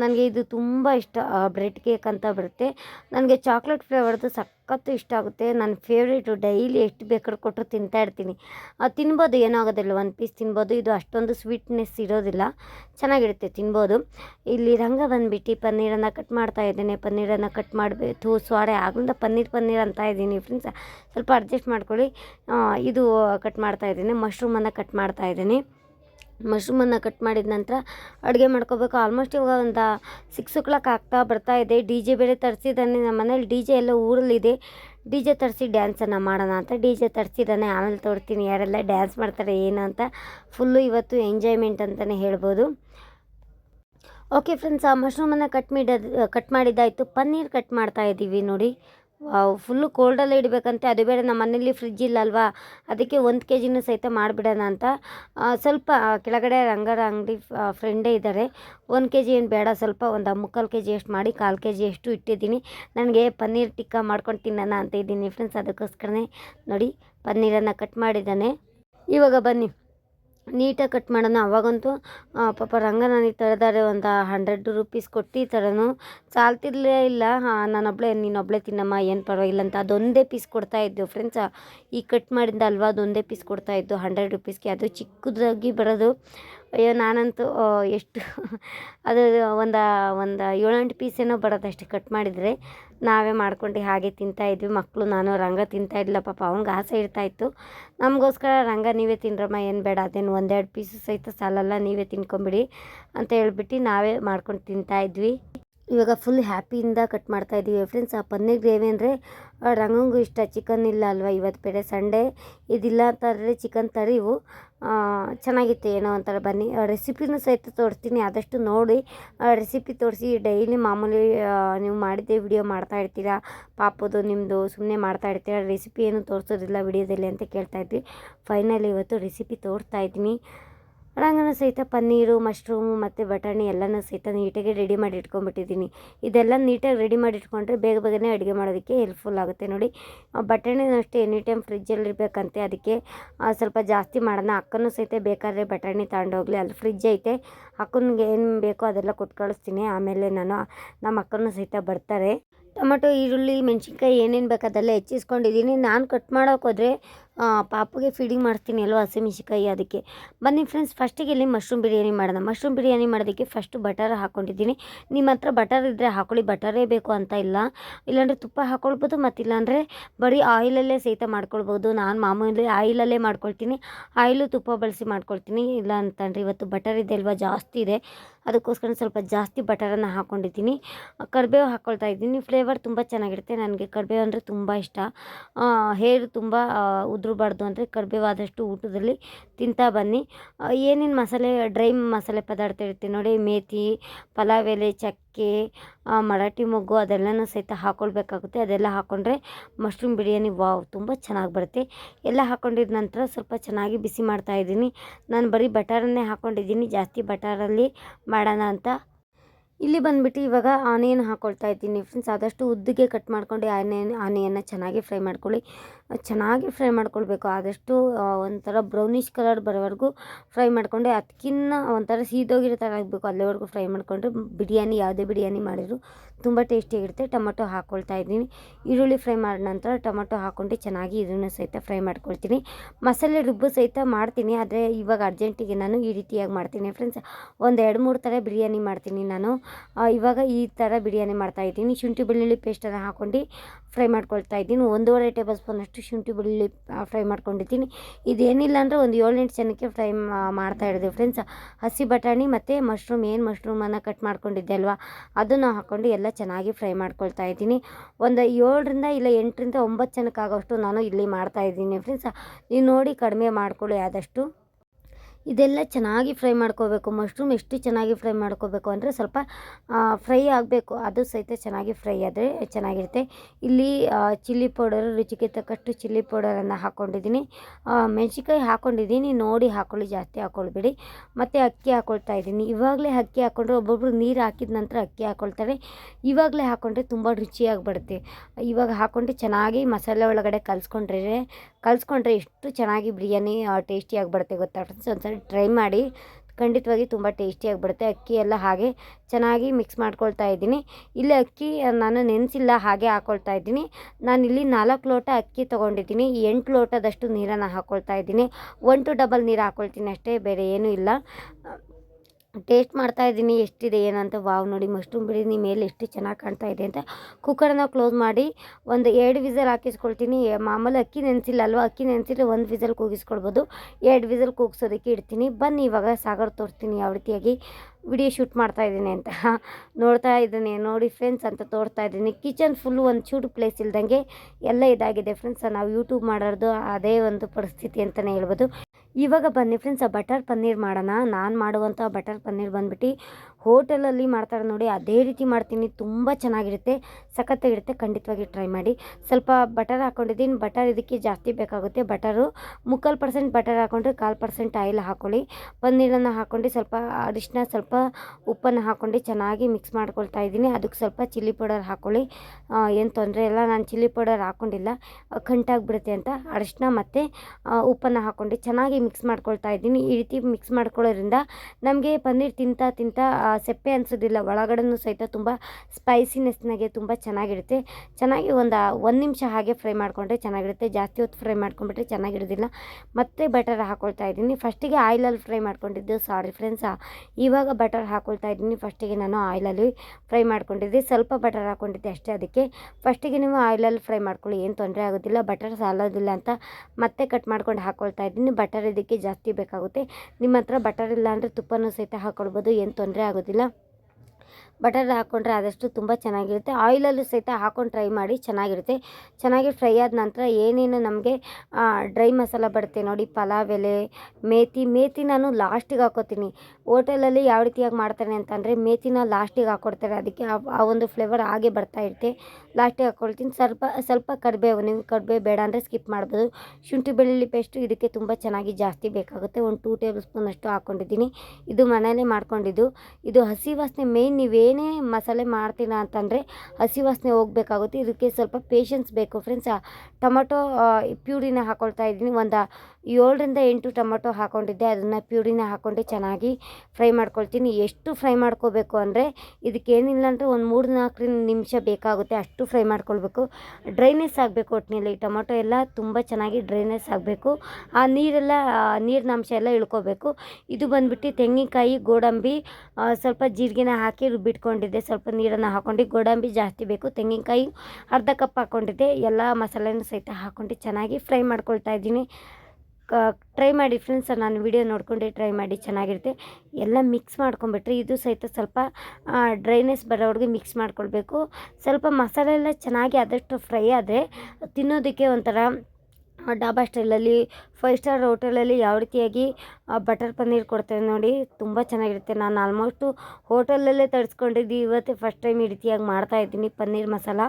ನನಗೆ ಇದು ತುಂಬ ಇಷ್ಟ ಬ್ರೆಡ್ ಕೇಕ್ ಅಂತ ಬರುತ್ತೆ. ನನಗೆ ಚಾಕ್ಲೇಟ್ ಫ್ಲೇವರ್ದು ಸಖತ್ತು ಇಷ್ಟ ಆಗುತ್ತೆ. ನನ್ನ ಫೇವ್ರೇಟು ಡೈಲಿ ಎಷ್ಟು ಬೇಕಾದ್ರೂ ಕೊಟ್ಟರು ತಿಂತಾ ಇರ್ತೀನಿ. ತಿನ್ಬೋದು ಏನಾಗೋದಿಲ್ಲ ಒಂದು ಪೀಸ್ ತಿನ್ಬೋದು. ಇದು ಅಷ್ಟೊಂದು ಸ್ವೀಟ್ನೆಸ್ ಇರೋದಿಲ್ಲ. ಚೆನ್ನಾಗಿರುತ್ತೆ ತಿನ್ಬೋದು. ಇಲ್ಲಿ ರಂಗ ಬಂದ್ಬಿಟ್ಟು ಪನ್ನೀರನ್ನು ಕಟ್ ಮಾಡ್ತಾ ಇದ್ದೇನೆ. ಪನ್ನೀರನ್ನು ಕಟ್ ಮಾಡಬೇಕು ಸ್ವಾಡೆ ಆಗಲಿಂದ ಪನ್ನೀರ್ ಪನ್ನೀರ್ ಅಂತ ಇದ್ದೀನಿ ಫ್ರೆಂಡ್ಸ್ ಸ್ವಲ್ಪ ಅಡ್ಜಸ್ಟ್ ಮಾಡ್ಕೊಳ್ಳಿ. ಇದು ಕಟ್ ಮಾಡ್ತಾ ಇದ್ದೀನಿ. ಮಶ್ರೂಮನ್ನು ಕಟ್ ಮಾಡ್ತಾ ಇದ್ದೀನಿ. ಮಶ್ರೂಮನ್ನು ಕಟ್ ಮಾಡಿದ ನಂತರ ಅಡುಗೆ ಮಾಡ್ಕೋಬೇಕು. ಆಲ್ಮೋಸ್ಟ್ ಇವಾಗ ಒಂದು ಸಿಕ್ಸ್ ಓ ಕ್ಲಾಕ್ ಆಗ್ತಾ ಬರ್ತಾ ಇದೆ. ಡಿ ಜೆ ಬೇರೆ ತರಿಸಿದ್ದಾನೆ. ನಮ್ಮ ಮನೇಲಿ ಡಿ ಜೆ ಎಲ್ಲ ಊರಲ್ಲಿದೆ ಡಿ ಜೆ ತರಿಸಿ ಡ್ಯಾನ್ಸನ್ನು ಮಾಡೋಣ ಅಂತ ಡಿ ಜೆ ತರಿಸಿದ್ದಾನೆ. ಆಮೇಲೆ ತೋರ್ತೀನಿ. ಯಾರೆಲ್ಲ ಡ್ಯಾನ್ಸ್ ಮಾಡ್ತಾರೆ, ಏನು ಅಂತ. ಫುಲ್ಲು ಇವತ್ತು ಎಂಜಾಯ್ಮೆಂಟ್ ಅಂತಲೇ ಹೇಳ್ಬೋದು. ಓಕೆ ಫ್ರೆಂಡ್ಸ್ ಆ ಮಶ್ರೂಮನ್ನು ಕಟ್ ಮಾಡಿದ ಕಟ್ ಮಾಡಿದ್ದಾಯಿತು. ಪನ್ನೀರ್ ಕಟ್ ಮಾಡ್ತಾ ಇದ್ದೀವಿ ನೋಡಿ. ಫುಲ್ಲು ಕೋಲ್ಡಲ್ಲೇ ಇಡಬೇಕಂತೆ. ಅದು ಬೇರೆ ನಮ್ಮ ಮನೇಲಿ ಫ್ರಿಜ್ ಇಲ್ಲ ಅಲ್ವಾ? ಅದಕ್ಕೆ ಒಂದು ಕೆ ಜಿನೂ ಸಹಿತ ಮಾಡಿಬಿಡೋಣ ಅಂತ. ಸ್ವಲ್ಪ ಕೆಳಗಡೆ ರಂಗರ ಅಂಗಡಿ ಫ್ರೆಂಡೇ ಇದ್ದಾರೆ ಒಂದು ಕೆ ಜಿ ಏನು ಬೇಡ, ಸ್ವಲ್ಪ ಒಂದು ಮುಕ್ಕಾಲು ಕೆ ಜಿ ಎಷ್ಟು ಮಾಡಿ, ಕಾಲು ಕೆ ಜಿ ಎಷ್ಟು ಇಟ್ಟಿದ್ದೀನಿ. ನನಗೆ ಪನ್ನೀರ್ ಟಿಕ್ಕಾ ಮಾಡ್ಕೊಂಡು ತಿನ್ನೋಣ ಅಂತ ಇದ್ದೀನಿ ಫ್ರೆಂಡ್ಸ್ ಅದಕ್ಕೋಸ್ಕರನೇ ನೋಡಿ, ಪನ್ನೀರನ್ನು ಕಟ್ ಮಾಡಿದ್ದಾನೆ. ಇವಾಗ ಬನ್ನಿ. ನೀಟಾಗಿ ಕಟ್ ಮಾಡೋಣ. ಅವಾಗಂತೂ ಪಾಪ ರಂಗ ನನಗೆ ತಳೆದಾರೆ ಒಂದು ಹಂಡ್ರೆಡ್ ರುಪೀಸ್ ಕೊಟ್ಟು ತರೋನು. ಸಾಲ್ತಿರ್ಲೇ ಇಲ್ಲ. ಹಾಂ, ನಾನೊಬ್ಳೆ, ನೀನೊಬ್ಳೆ ತಿನ್ನಮ್ಮ, ಏನು ಪರವಾಗಿಲ್ಲ ಅಂತ ಅದೊಂದೇ ಪೀಸ್ ಕೊಡ್ತಾ ಇದ್ದು ಫ್ರೆಂಡ್ಸ್ ಈ ಕಟ್ ಮಾಡಿದ ಅಲ್ವಾ ಅದೊಂದೇ ಪೀಸ್ ಕೊಡ್ತಾ ಇದ್ದು ಹಂಡ್ರೆಡ್ ರುಪೀಸ್ಗೆ ಅದು ಚಿಕ್ಕದಾಗಿ ಬರೋದು. ಅಯ್ಯೋ, ನಾನಂತೂ ಎಷ್ಟು, ಅದು ಒಂದು ಒಂದು ಏಳೆಂಟು ಪೀಸ್ ಏನೋ ಬರೋದು ಅಷ್ಟೇ ಕಟ್ ಮಾಡಿದರೆ. ನಾವೇ ಮಾಡ್ಕೊಂಡು ಹಾಗೆ ತಿಂತಾ ಇದ್ವಿ. ಮಕ್ಕಳು ನಾನು ರಂಗ ತಿಂತಾ ಇದ್ಲ ಪಾಪ ಅವ್ನಿಗೆ ಆಸೆ ಇರ್ತಾ ಇತ್ತು. ನಮಗೋಸ್ಕರ ರಂಗ ನೀವೇ ತಿನ್ರಮ್ಮ ಏನು ಬೇಡ. ಅದೇನು ಒಂದೆರಡು ಪೀಸು ಸಹಿತ ಸಾಲಲ್ಲ, ನೀವೇ ತಿನ್ಕೊಂಬಿಡಿ ಅಂತ ಹೇಳ್ಬಿಟ್ಟು ನಾವೇ ಮಾಡ್ಕೊಂಡು ತಿಂತಾ ಇದ್ವಿ. ಇವಾಗ ಫುಲ್ ಹ್ಯಾಪಿಯಿಂದ ಕಟ್ ಮಾಡ್ತಾ ಇದ್ದೀವಿ ಫ್ರೆಂಡ್ಸ್ ಆ ಪನ್ನೀರ್ ಗ್ರೇವಿ ಅಂದರೆ ರಂಗಂಗೂ ಇಷ್ಟ. ಚಿಕನ್ ಇಲ್ಲ ಅಲ್ವಾ? ಇವತ್ತು ಬೇರೆ ಸಂಡೇ. ಇದಿಲ್ಲ ಅಂತಂದರೆ ಚಿಕನ್ ತರಿವು ಚೆನ್ನಾಗಿತ್ತು ಏನೋ ಒಂಥರ ಬನ್ನಿ. ರೆಸಿಪಿನೂ ಸಹಿತ ತೋರಿಸ್ತೀನಿ. ಆದಷ್ಟು ನೋಡಿ ರೆಸಿಪಿ ತೋರಿಸಿ. ಡೈಲಿ ಮಾಮೂಲಿ ನೀವು ಮಾಡಿದ್ದೆ ವಿಡಿಯೋ ಮಾಡ್ತಾ ಇರ್ತೀರಾ? ಪಾಪದು ನಿಮ್ಮದು ಸುಮ್ಮನೆ ಮಾಡ್ತಾ ಇರ್ತೀರಾ? ರೆಸಿಪಿ ಏನು ತೋರಿಸೋದಿಲ್ಲ ವಿಡಿಯೋದಲ್ಲಿ ಅಂತ ಕೇಳ್ತಾ ಇದ್ವಿ. ಫೈನಲ್ ಇವತ್ತು ರೆಸಿಪಿ ತೋರಿಸ್ತಾ ಇದ್ದೀನಿ ರಂಗನ ಸಹಿತ ಪನ್ನೀರು, ಮಶ್ರೂಮು ಮತ್ತು ಬಟಾಣಿ ಎಲ್ಲನೂ ಸಹಿತ ನೀಟಾಗಿ ರೆಡಿ ಮಾಡಿ ಇಟ್ಕೊಂಡ್ಬಿಟ್ಟಿದ್ದೀನಿ. ಇದೆಲ್ಲ ನೀಟಾಗಿ ರೆಡಿ ಮಾಡಿ ಇಟ್ಕೊಂಡ್ರೆ ಬೇಗ ಬೇಗನೆ ಅಡುಗೆ ಮಾಡೋದಕ್ಕೆ ಹೆಲ್ಪ್ಫುಲ್ ಆಗುತ್ತೆ ನೋಡಿ. ಬಟಾಣಿನೂ ಅಷ್ಟೇ ಎನಿ ಟೈಮ್ ಫ್ರಿಜ್ಜಲ್ಲಿ ಇರಬೇಕಂತೆ ಅದಕ್ಕೆ. ಸ್ವಲ್ಪ ಜಾಸ್ತಿ ಮಾಡೋಣ. ಅಕ್ಕನೂ ಸಹಿತ ಬೇಕಾದ್ರೆ ಬಟಾಣಿ ತಗೊಂಡೋಗ್ಲಿ. ಅಲ್ಲಿ ಫ್ರಿಜ್ ಐತೆ. ಅಕ್ಕನಿಗೆ ಏನು ಬೇಕೋ ಅದೆಲ್ಲ ಕೊಟ್ಟು ಕಳಿಸ್ತೀನಿ. ಆಮೇಲೆ ನಾನು ನಮ್ಮ ಅಕ್ಕನೂ ಸಹಿತ ಬರ್ತಾರೆ. ಟೊಮೊಟೊ, ಈರುಳ್ಳಿ, ಮೆಣಸಿನ್ಕಾಯಿ ಏನೇನು ಬೇಕು ಅದೆಲ್ಲ ಹೆಚ್ಚಿಸ್ಕೊಂಡಿದ್ದೀನಿ. ನಾನು ಕಟ್ ಮಾಡೋಕೆ ಹೋದರೆ ಪಾಪುಗೆ ಫೀಡಿಂಗ್ ಮಾಡ್ತೀನಿ ಅಲ್ವ ಹಸಿಮೆಣ್ಸಿನ್ಕಾಯಿ ಅದಕ್ಕೆ. ಬನ್ನಿ ಫ್ರೆಂಡ್ಸ್ ಫಸ್ಟಿಗೆ ಇಲ್ಲಿ ಮಶ್ರೂಮ್ ಬಿರಿಯಾನಿ ಮಾಡೋಣ. ಮಶ್ರೂಮ್ ಬಿರಿಯಾನಿ ಮಾಡೋದಕ್ಕೆ ಫಸ್ಟ್ ಬಟರ್ ಹಾಕ್ಕೊಂಡಿದ್ದೀನಿ ನಿಮ್ಮ ಹತ್ರ ಬಟರ್ ಇದ್ದರೆ ಹಾಕೊಳ್ಳಿ ಬಟರೇ ಬೇಕು ಅಂತ ಇಲ್ಲ. ಇಲ್ಲಾಂದರೆ ತುಪ್ಪ ಹಾಕ್ಕೊಳ್ಬೋದು ಮತ್ತು ಇಲ್ಲಾಂದರೆ ಬರೀ ಆಯಿಲಲ್ಲೇ ಸಹಿತ ಮಾಡ್ಕೊಳ್ಬೋದು. ನಾನು ಮಾಮೂಲಿ ಆಯಿಲಲ್ಲೇ ಮಾಡ್ಕೊಳ್ತೀನಿ. ಆಯಿಲು ತುಪ್ಪ ಬಳಸಿ ಮಾಡ್ಕೊಳ್ತೀನಿ. ಇಲ್ಲ ಅಂತಂದರೆ ಇವತ್ತು ಬಟರ್ ಇದೆ ಅಲ್ವಾ, ಜಾಸ್ತಿ ಇದೆ. ಅದಕ್ಕೋಸ್ಕರ ಸ್ವಲ್ಪ ಜಾಸ್ತಿ ಬಟರನ್ನು ಹಾಕ್ಕೊಂಡಿದ್ದೀನಿ ಕರಿಬೇವು ಹಾಕ್ಕೊಳ್ತಾ ಇದ್ದೀನಿ. ಫ್ಲೇವರ್ ತುಂಬ ಚೆನ್ನಾಗಿರುತ್ತೆ. ನನಗೆ ಕರಿಬೇವು ಅಂದರೆ ತುಂಬ ಇಷ್ಟ. ಹೇರ್ ತುಂಬ ಉದುರಬಾರ್ದು ಅಂದರೆ ಕಡಿಮೆವಾದಷ್ಟು ಊಟದಲ್ಲಿ ತಿಂತಾ ಬನ್ನಿ. ಏನೇನು ಮಸಾಲೆ, ಡ್ರೈ ಮಸಾಲೆ ಪದಾರ್ಥ ಇರುತ್ತೆ ನೋಡಿ ಮೇಥಿ ಪಲಾವ್ ಎಲೆ, ಚಕ್ಕೆ ಮರಾಠಿ ಮೊಗ್ಗು ಅದೆಲ್ಲನೂ ಸಹಿತ ಹಾಕ್ಕೊಳ್ಬೇಕಾಗುತ್ತೆ ಅದೆಲ್ಲ ಹಾಕ್ಕೊಂಡ್ರೆ ಮಶ್ರೂಮ್ ಬಿರಿಯಾನಿ ವಾವ್, ತುಂಬ ಚೆನ್ನಾಗಿ ಬರುತ್ತೆ. ಎಲ್ಲ ಹಾಕ್ಕೊಂಡಿದ ನಂತರ ಸ್ವಲ್ಪ ಚೆನ್ನಾಗಿ ಬಿಸಿ ಮಾಡ್ತಾ ಇದ್ದೀನಿ. ನಾನು ಬರೀ ಬಟರನ್ನೇ ಹಾಕ್ಕೊಂಡಿದ್ದೀನಿ ಜಾಸ್ತಿ ಬಟಾರಲ್ಲಿ ಮಾಡೋಣ ಅಂತ. ಇಲ್ಲಿ ಬಂದುಬಿಟ್ಟು ಇವಾಗ ಆನಿಯನ್ ಹಾಕ್ಕೊಳ್ತಾ ಇದ್ದೀನಿ. ಫ್ರೆಂಡ್ಸ್, ಆದಷ್ಟು ಉದ್ದಿಗೆ ಕಟ್ ಮಾಡ್ಕೊಂಡು ಆನಿಯನ್, ಆನಿಯನ್ನ ಚೆನ್ನಾಗಿ ಫ್ರೈ ಮಾಡ್ಕೊಳ್ಳಿ. ಚೆನ್ನಾಗಿ ಫ್ರೈ ಮಾಡ್ಕೊಳ್ಬೇಕು. ಆದಷ್ಟು ಒಂಥರ ಬ್ರೌನಿಷ್ ಕಲರ್ ಬರೋವರೆಗೂ ಫ್ರೈ ಮಾಡಿಕೊಂಡೆ ಅದಕ್ಕಿನ್ನ ಒಂಥರ ಸೀದೋಗಿರೋ ಥರ ಆಗಬೇಕು. ಅಲ್ಲಿವರೆಗೂ ಫ್ರೈ ಮಾಡಿಕೊಂಡ್ರೆ ಬಿರಿಯಾನಿ, ಯಾವುದೇ ಬಿರಿಯಾನಿ ಮಾಡಿದ್ರು ತುಂಬ ಟೇಸ್ಟಿಯಾಗಿರುತ್ತೆ ಟೊಮೊಟೊ ಹಾಕ್ಕೊಳ್ತಾ ಇದ್ದೀನಿ. ಈರುಳ್ಳಿ ಫ್ರೈ ಮಾಡಿದ ನಂತರ ಟೊಮೊಟೊ ಹಾಕ್ಕೊಂಡು ಚೆನ್ನಾಗಿ ಇದನ್ನು ಸಹಿತ ಫ್ರೈ ಮಾಡ್ಕೊಳ್ತೀನಿ. ಮಸಾಲೆ ರುಬ್ಬು ಸಹಿತ ಮಾಡ್ತೀನಿ. ಆದರೆ ಇವಾಗ ಅರ್ಜೆಂಟಿಗೆ ನಾನು ಈ ರೀತಿಯಾಗಿ ಮಾಡ್ತೀನಿ ಫ್ರೆಂಡ್ಸ್ ಒಂದು ಎರಡು ಮೂರು ಥರ ಬಿರಿಯಾನಿ ಮಾಡ್ತೀನಿ ನಾನು. ಇವಾಗ ಈ ಥರ ಬಿರಿಯಾನಿ ಮಾಡ್ತಾ ಇದ್ದೀನಿ. ಶುಂಠಿ ಬೆಳ್ಳುಳ್ಳಿ ಪೇಸ್ಟನ್ನು ಹಾಕ್ಕೊಂಡು ಫ್ರೈ ಮಾಡ್ಕೊಳ್ತಾ ಇದ್ದೀನಿ. ಒಂದೂವರೆ ಟೇಬಲ್ ಸ್ಪೂನಷ್ಟು ಶುಂಠಿ ಬೆಳ್ಳುಳ್ಳಿ ಫ್ರೈ ಮಾಡ್ಕೊಂಡಿದ್ದೀನಿ. ಇದೇನಿಲ್ಲ ಅಂದರೆ ಒಂದು ಏಳೆಂಟು ಜನಕ್ಕೆ ಫ್ರೈ ಮಾಡ್ತಾ ಇರೋದು ಫ್ರೆಂಡ್ಸ್ ಹಸಿ ಬಟಾಣಿ ಮತ್ತು ಮಶ್ರೂಮ್ ಏನು ಮಶ್ರೂಮನ್ನು ಕಟ್ ಮಾಡ್ಕೊಂಡಿದ್ದೆ ಅಲ್ವಾ? ಅದನ್ನು ಹಾಕ್ಕೊಂಡು ಎಲ್ಲ ಚೆನ್ನಾಗಿ ಫ್ರೈ ಮಾಡ್ಕೊಳ್ತಾ ಇದ್ದೀನಿ. ಒಂದು ಏಳರಿಂದ ಇಲ್ಲ ಎಂಟರಿಂದ ಒಂಬತ್ತು ಜನಕ್ಕಾಗೋಷ್ಟು ನಾನು ಇಲ್ಲಿ ಮಾಡ್ತಾ ಇದ್ದೀನಿ ಫ್ರೆಂಡ್ಸ್ ನೀವು ನೋಡಿ ಕಡಿಮೆ ಮಾಡಿಕೊಳ್ಳಿ ಆದಷ್ಟು. ಇದೆಲ್ಲ ಚೆನ್ನಾಗಿ ಫ್ರೈ ಮಾಡ್ಕೋಬೇಕು. ಮಶ್ರೂಮ್ ಎಷ್ಟು ಚೆನ್ನಾಗಿ ಫ್ರೈ ಮಾಡ್ಕೋಬೇಕು ಅಂದರೆ ಸ್ವಲ್ಪ ಫ್ರೈ ಆಗಬೇಕು. ಅದು ಸಹಿತ ಚೆನ್ನಾಗಿ ಫ್ರೈ ಆದರೆ ಚೆನ್ನಾಗಿರುತ್ತೆ. ಇಲ್ಲಿ ಚಿಲ್ಲಿ ಪೌಡರ್, ರುಚಿಗೆ ತಕ್ಕಷ್ಟು ಚಿಲ್ಲಿ ಪೌಡರನ್ನು ಹಾಕ್ಕೊಂಡಿದ್ದೀನಿ ಮೆಣಸಿನ್ಕಾಯಿ ಹಾಕ್ಕೊಂಡಿದ್ದೀನಿ ನೋಡಿ ಹಾಕ್ಕೊಳ್ಳಿ ಜಾಸ್ತಿ ಹಾಕ್ಕೊಳ್ಬೇಡಿ ಮತ್ತು ಅಕ್ಕಿ ಹಾಕ್ಕೊಳ್ತಾ ಇದ್ದೀನಿ. ಇವಾಗಲೇ ಅಕ್ಕಿ ಹಾಕ್ಕೊಂಡ್ರೆ ಒಬ್ಬೊಬ್ಬರು ನೀರು ಹಾಕಿದ ನಂತರ ಅಕ್ಕಿ ಹಾಕ್ಕೊಳ್ತಾರೆ ಇವಾಗಲೇ ಹಾಕ್ಕೊಂಡ್ರೆ ತುಂಬ ರುಚಿಯಾಗಿ ಬರುತ್ತೆ ಇವಾಗ ಹಾಕ್ಕೊಂಡ್ರೆ ಚೆನ್ನಾಗಿ ಮಸಾಲೆ ಒಳಗಡೆ ಕಲಿಸ್ಕೊಂಡ್ರೆ ಕಲಿಸ್ಕೊಂಡ್ರೆ ಎಷ್ಟು ಚೆನ್ನಾಗಿ ಬಿರಿಯಾನಿ ಟೇಸ್ಟಿಯಾಗಿ ಬರುತ್ತೆ ಗೊತ್ತಾ ಫ್ರೆಂಡ್ಸ್ ಒಂದ್ಸರಿ ಟ್ರೈ ಮಾಡಿ ಖಂಡಿತವಾಗಿ ತುಂಬ ಟೇಸ್ಟಿಯಾಗಿ ಬರುತ್ತೆ ಅಕ್ಕಿ ಎಲ್ಲ ಹಾಗೆ ಚೆನ್ನಾಗಿ ಮಿಕ್ಸ್ ಮಾಡ್ಕೊಳ್ತಾ ಇದ್ದೀನಿ. ಇಲ್ಲಿ ಅಕ್ಕಿ ನಾನು ನೆನೆಸಿಲ್ಲ ಹಾಗೆ ಹಾಕ್ಕೊಳ್ತಾ ಇದ್ದೀನಿ. ನಾನಿಲ್ಲಿ ನಾಲ್ಕು ಲೋಟ ಅಕ್ಕಿ ತೊಗೊಂಡಿದ್ದೀನಿ. ಎಂಟು ಲೋಟದಷ್ಟು ನೀರನ್ನು ಹಾಕ್ಕೊಳ್ತಾ ಇದ್ದೀನಿ. ಒನ್ ಟು ಡಬಲ್ ನೀರು ಹಾಕ್ಕೊಳ್ತೀನಿ ಅಷ್ಟೇ, ಬೇರೆ ಏನೂ ಇಲ್ಲ. ಟೇಸ್ಟ್ ಮಾಡ್ತಾ ಇದ್ದೀನಿ, ಎಷ್ಟಿದೆ, ಏನಂತ ವಾವ್ ನೋಡಿ ಮಶ್ರೂಮ್ ಬಿರಿಯಾನಿ ಮೇಲೆ ಎಷ್ಟು ಚೆನ್ನಾಗಿ ಕಾಣ್ತಾ ಇದೆ ಅಂತ ಕುಕ್ಕರನ್ನ ಕ್ಲೋಸ್ ಮಾಡಿ ಒಂದು ಎರಡು ವಿಸಲ್ ಹಾಕಿಸ್ಕೊಳ್ತೀನಿ. ಮಾಮೂಲಿ ಅಕ್ಕಿ ನೆನೆಸಿಲ್ಲ ಅಲ್ವಾ? ಅಕ್ಕಿ ನೆನೆಸಿಲ್ಲ ಒಂದು ವಿಸಲ್ ಕೂಗಿಸ್ಕೊಳ್ಬೋದು. ಎರಡು ವಿಸಲ್ ಕೂಗಿಸೋದಕ್ಕೆ ಇಡ್ತೀನಿ. ಬನ್ನಿ, ಇವಾಗ ಸಾಗರ್ ತೋರಿಸ್ತೀನಿ ಯಾವ ರೀತಿಯಾಗಿ ವಿಡಿಯೋ ಶೂಟ್ ಮಾಡ್ತಾ ಇದ್ದೀನಿ ಅಂತ ನೋಡ್ತಾ ಇದ್ದೀನಿ, ನೋಡಿ ಫ್ರೆಂಡ್ಸ್ ಅಂತ ತೋರ್ತಾ ಇದ್ದೀನಿ. ಕಿಚನ್ ಫುಲ್ಲು ಒಂದು ಚೂರು ಪ್ಲೇಸ್ ಇಲ್ದಂಗೆ ಎಲ್ಲ ಇದಾಗಿದೆ ಫ್ರೆಂಡ್ಸ್ ನಾವು ಯೂಟ್ಯೂಬ್ ಮಾಡೋದು ಅದೇ ಒಂದು ಪರಿಸ್ಥಿತಿ ಅಂತಲೇ ಹೇಳ್ಬೋದು. ಇವಾಗ ಬನ್ನಿ ಫ್ರೆಂಡ್ಸ್ ಬಟರ್ ಪನ್ನೀರ್ ಮಾಡೋಣ. ನಾನು ಮಾಡುವಂಥ ಬಟರ್ ಪನ್ನೀರ್ ಬಂದ್ಬಿಟ್ಟು ಹೋಟೆಲಲ್ಲಿ ಮಾಡ್ತಾರೆ ನೋಡಿ, ಅದೇ ರೀತಿ ಮಾಡ್ತೀನಿ, ತುಂಬ ಚೆನ್ನಾಗಿರುತ್ತೆ, ಸಖತ್ತಾಗಿರುತ್ತೆ, ಖಂಡಿತವಾಗಿ ಟ್ರೈ ಮಾಡಿ. ಸ್ವಲ್ಪ ಬಟರ್ ಹಾಕ್ಕೊಂಡಿದ್ದೀನಿ ಬಟರ್ ಇದಕ್ಕೆ ಜಾಸ್ತಿ ಬೇಕಾಗುತ್ತೆ ಬಟರು ಮುಕ್ಕಾಲು ಪರ್ಸೆಂಟ್ ಬಟರ್ ಹಾಕ್ಕೊಂಡ್ರೆ ಕಾಲು ಪರ್ಸೆಂಟ್ ಆಯಿಲ್ ಹಾಕ್ಕೊಳ್ಳಿ ಪನ್ನೀರನ್ನು ಹಾಕ್ಕೊಂಡು ಸ್ವಲ್ಪ ಅರಿಶಿನ ಸ್ವಲ್ಪ ಉಪ್ಪನ್ನು ಹಾಕ್ಕೊಂಡು ಚೆನ್ನಾಗಿ ಮಿಕ್ಸ್ ಮಾಡ್ಕೊಳ್ತಾ ಇದ್ದೀನಿ. ಅದಕ್ಕೆ ಸ್ವಲ್ಪ ಚಿಲ್ಲಿ ಪೌಡರ್ ಹಾಕ್ಕೊಳ್ಳಿ ಏನು ತೊಂದರೆ ಇಲ್ಲ, ನಾನು ಚಿಲ್ಲಿ ಪೌಡರ್ ಹಾಕ್ಕೊಂಡಿಲ್ಲ ಕಂಟಾಗ್ಬಿಡುತ್ತೆ ಅಂತ. ಅರಿಶಿನ ಮತ್ತು ಉಪ್ಪನ್ನು ಹಾಕ್ಕೊಂಡು ಚೆನ್ನಾಗಿ ಮಿಕ್ಸ್ ಮಾಡ್ಕೊಳ್ತಾ ಇದ್ದೀನಿ. ಈ ರೀತಿ ಮಿಕ್ಸ್ ಮಾಡ್ಕೊಳ್ಳೋದ್ರಿಂದ ನಮಗೆ ಪನ್ನೀರ್ ತಿಂತಾ ತಿಂತಾ ಸೆಪ್ಪೆ ಅನಿಸೋದಿಲ್ಲ. ಒಳಗಡೆನೂ ಸಹಿತ ತುಂಬ ಸ್ಪೈಸಿನೆಸ್ನಾಗೆ ತುಂಬ ಚೆನ್ನಾಗಿರುತ್ತೆ. ಚೆನ್ನಾಗಿ ಒಂದು ಒಂದು ನಿಮಿಷ ಹಾಗೆ ಫ್ರೈ ಮಾಡಿಕೊಂಡ್ರೆ ಚೆನ್ನಾಗಿರುತ್ತೆ. ಜಾಸ್ತಿ ಹೊತ್ತು ಫ್ರೈ ಮಾಡ್ಕೊಂಡ್ಬಿಟ್ರೆ ಚೆನ್ನಾಗಿರೋದಿಲ್ಲ. ಮತ್ತೆ ಬಟರ್ ಹಾಕ್ಕೊಳ್ತಾ ಇದ್ದೀನಿ. ಫಸ್ಟಿಗೆ ಆಯಿಲಲ್ಲಿ ಫ್ರೈ ಮಾಡ್ಕೊಂಡಿದ್ದು ಸಾರಿ ಫ್ರೆಂಡ್ಸ್ ಇವಾಗ ಬಟರ್ ಹಾಕ್ಕೊಳ್ತಾ ಇದ್ದೀನಿ. ಫಸ್ಟಿಗೆ ನಾನು ಆಯಿಲಲ್ಲಿ ಫ್ರೈ ಮಾಡ್ಕೊಂಡಿದ್ದೆ. ಸ್ವಲ್ಪ ಬಟರ್ ಹಾಕ್ಕೊಂಡಿದ್ದೆ ಅಷ್ಟೇ ಅದಕ್ಕೆ. ಫಸ್ಟಿಗೆ ನೀವು ಆಯಿಲಲ್ಲಿ ಫ್ರೈ ಮಾಡ್ಕೊಳ್ಳಿ. ಏನು ತೊಂದರೆ ಆಗೋದಿಲ್ಲ. ಬಟರ್ ಸಾಲೋದಿಲ್ಲ ಅಂತ ಮತ್ತೆ ಕಟ್ ಮಾಡ್ಕೊಂಡು ಹಾಕ್ಕೊಳ್ತಾ ಇದ್ದೀನಿ. ಬಟರ್ ಇದಕ್ಕೆ ಜಾಸ್ತಿ ಬೇಕಾಗುತ್ತೆ. ನಿಮ್ಮ ಹತ್ರ ಬಟರ್ ಇಲ್ಲ ಅಂದರೆ ತುಪ್ಪನೂ ಸಹಿತ ಹಾಕ್ಕೊಳ್ಬೋದು ಏನು ತೊಂದರೆ ಆಗೋದಿಲ್ಲ. দিলাম। ಬಟರ್ ಹಾಕ್ಕೊಂಡ್ರೆ ಆದಷ್ಟು ತುಂಬ ಚೆನ್ನಾಗಿರುತ್ತೆ. ಆಯಿಲಲ್ಲೂ ಸಹಿತ ಹಾಕ್ಕೊಂಡು ಟ್ರೈ ಮಾಡಿ ಚೆನ್ನಾಗಿರುತ್ತೆ. ಚೆನ್ನಾಗಿ ಫ್ರೈ ಆದ ನಂತರ ಏನೇನು ನಮಗೆ ಡ್ರೈ ಮಸಾಲ ಬರುತ್ತೆ ನೋಡಿ ಪಲಾವ್ ಎಲೆ ಮೇತಿ ಮೇತಿ ನಾನು ಲಾಸ್ಟಿಗೆ ಹಾಕೋತೀನಿ. ಹೋಟೆಲಲ್ಲಿ ಯಾವ ರೀತಿಯಾಗಿ ಮಾಡ್ತಾರೆ ಅಂತಂದರೆ ಮೇತಿನ ಲಾಸ್ಟಿಗೆ ಹಾಕ್ಕೊಡ್ತಾರೆ ಅದಕ್ಕೆ ಆ ಒಂದು ಫ್ಲೇವರ್ ಹಾಗೆ ಬರ್ತಾ ಇರುತ್ತೆ. ಲಾಸ್ಟಿಗೆ ಹಾಕ್ಕೊಳ್ತೀನಿ ಸ್ವಲ್ಪ ಸ್ವಲ್ಪ ಕರಿಬೇವು ನೀವು ಕರಿಬೇವು ಬೇಡ ಅಂದರೆ ಸ್ಕಿಪ್ ಮಾಡ್ಬೋದು. ಶುಂಠಿ ಬೆಳ್ಳುಳ್ಳಿ ಪೇಸ್ಟು ಇದಕ್ಕೆ ತುಂಬ ಚೆನ್ನಾಗಿ ಜಾಸ್ತಿ ಬೇಕಾಗುತ್ತೆ. ಒಂದು ಟೂ ಟೇಬಲ್ ಸ್ಪೂನ್ ಅಷ್ಟು ಹಾಕ್ಕೊಂಡಿದ್ದೀನಿ ಇದು ಮನೆಯಲ್ಲೇ ಮಾಡ್ಕೊಂಡಿದ್ದು. ಇದು ಹಸಿ ವಾಸನೆ ಮೇಯ್ನ್ ನೀವೇನೇ ಮಸಾಲೆ ಮಾಡ್ತೀನ ಅಂತಂದರೆ ಹಸಿ ವಾಸನೆ ಹೋಗಬೇಕಾಗುತ್ತೆ. ಇದಕ್ಕೆ ಸ್ವಲ್ಪ ಪೇಷನ್ಸ್ ಬೇಕು ಫ್ರೆಂಡ್ಸ್ ಟೊಮೊಟೊ ಪ್ಯೂರಿನ ಹಾಕ್ಕೊಳ್ತಾ ಇದ್ದೀನಿ. ಒಂದು ಏಳರಿಂದ ಎಂಟು ಟೊಮೊಟೊ ಹಾಕ್ಕೊಂಡಿದ್ದೆ ಅದನ್ನು ಪ್ಯೂರಿನ ಹಾಕ್ಕೊಂಡು ಚೆನ್ನಾಗಿ ಫ್ರೈ ಮಾಡ್ಕೊಳ್ತೀನಿ. ಎಷ್ಟು ಫ್ರೈ ಮಾಡ್ಕೋಬೇಕು ಅಂದರೆ ಇದಕ್ಕೆ ಏನಿಲ್ಲ ಅಂದರೆ ಒಂದು ಮೂರು ನಾಲ್ಕು ನಿಮಿಷ ಬೇಕಾಗುತ್ತೆ ಅಷ್ಟು ಫ್ರೈ ಮಾಡ್ಕೊಳ್ಬೇಕು. ಡ್ರೈನೆಸ್ ಆಗಬೇಕು ಒಟ್ಟಿನಲ್ಲಿ ಟೊಮೊಟೊ ಎಲ್ಲ ತುಂಬ ಚೆನ್ನಾಗಿ ಡ್ರೈನೆಸ್ ಆಗಬೇಕು. ಆ ನೀರೆಲ್ಲ ನೀರಿನ ಅಂಶ ಎಲ್ಲ ಇಳ್ಕೋಬೇಕು. ಇದು ಬಂದುಬಿಟ್ಟು ತೆಂಗಿನಕಾಯಿ, ಗೋಡಂಬಿ ಸ್ವಲ್ಪ ಜೀರಿಗೆನ ಹಾಕಿ ರುಬ್ಬಿಟ್ಕೊಂಡಿದ್ದೆ. ಸ್ವಲ್ಪ ನೀರನ್ನು ಹಾಕ್ಕೊಂಡು ಗೋಡಂಬಿ ಜಾಸ್ತಿ ಬೇಕು. ತೆಂಗಿನಕಾಯಿ ಅರ್ಧ ಕಪ್ ಹಾಕ್ಕೊಂಡಿದ್ದೆ ಎಲ್ಲ ಮಸಾಲೆನೂ ಸಹಿತ ಹಾಕ್ಕೊಂಡು ಚೆನ್ನಾಗಿ ಫ್ರೈ ಮಾಡ್ಕೊಳ್ತಾ ಇದ್ದೀನಿ. ಕ ಟ್ರೈ ಮಾಡಿ ಫ್ರೆಂಡ್ಸ್ ನಾನು ವಿಡಿಯೋ ನೋಡ್ಕೊಂಡೆ ಟ್ರೈ ಮಾಡಿ ಚೆನ್ನಾಗಿರುತ್ತೆ. ಎಲ್ಲ ಮಿಕ್ಸ್ ಮಾಡ್ಕೊಂಬಿಟ್ರೆ ಇದು ಸಹಿತ ಸ್ವಲ್ಪ ಡ್ರೈನೆಸ್ ಬರೋವರೆಗೆ ಮಿಕ್ಸ್ ಮಾಡ್ಕೊಳ್ಬೇಕು. ಸ್ವಲ್ಪ ಮಸಾಲೆ ಎಲ್ಲ ಚೆನ್ನಾಗಿ ಆದಷ್ಟು ಫ್ರೈ ಆದರೆ ತಿನ್ನೋದಕ್ಕೆ ಒಂಥರ ಡಾಬಾ ಸ್ಟೈಲಲ್ಲಿ ಫೈವ್ ಸ್ಟಾರ್ ಹೋಟೆಲಲ್ಲಿ ಯಾವ ರೀತಿಯಾಗಿ ಬಟರ್ ಪನ್ನೀರ್ ಕೊಡ್ತಾರೆ ನೋಡಿ, ತುಂಬ ಚೆನ್ನಾಗಿರುತ್ತೆ. ನಾನು ಆಲ್ಮೋಸ್ಟು ಹೋಟೆಲಲ್ಲೇ ತರಿಸ್ಕೊಂಡಿದ್ದು, ಇವತ್ತೇ ಫಸ್ಟ್ ಟೈಮ್ ಈ ರೀತಿಯಾಗಿ ಮಾಡ್ತಾ ಇದ್ದೀನಿ ಪನ್ನೀರ್ ಮಸಾಲ.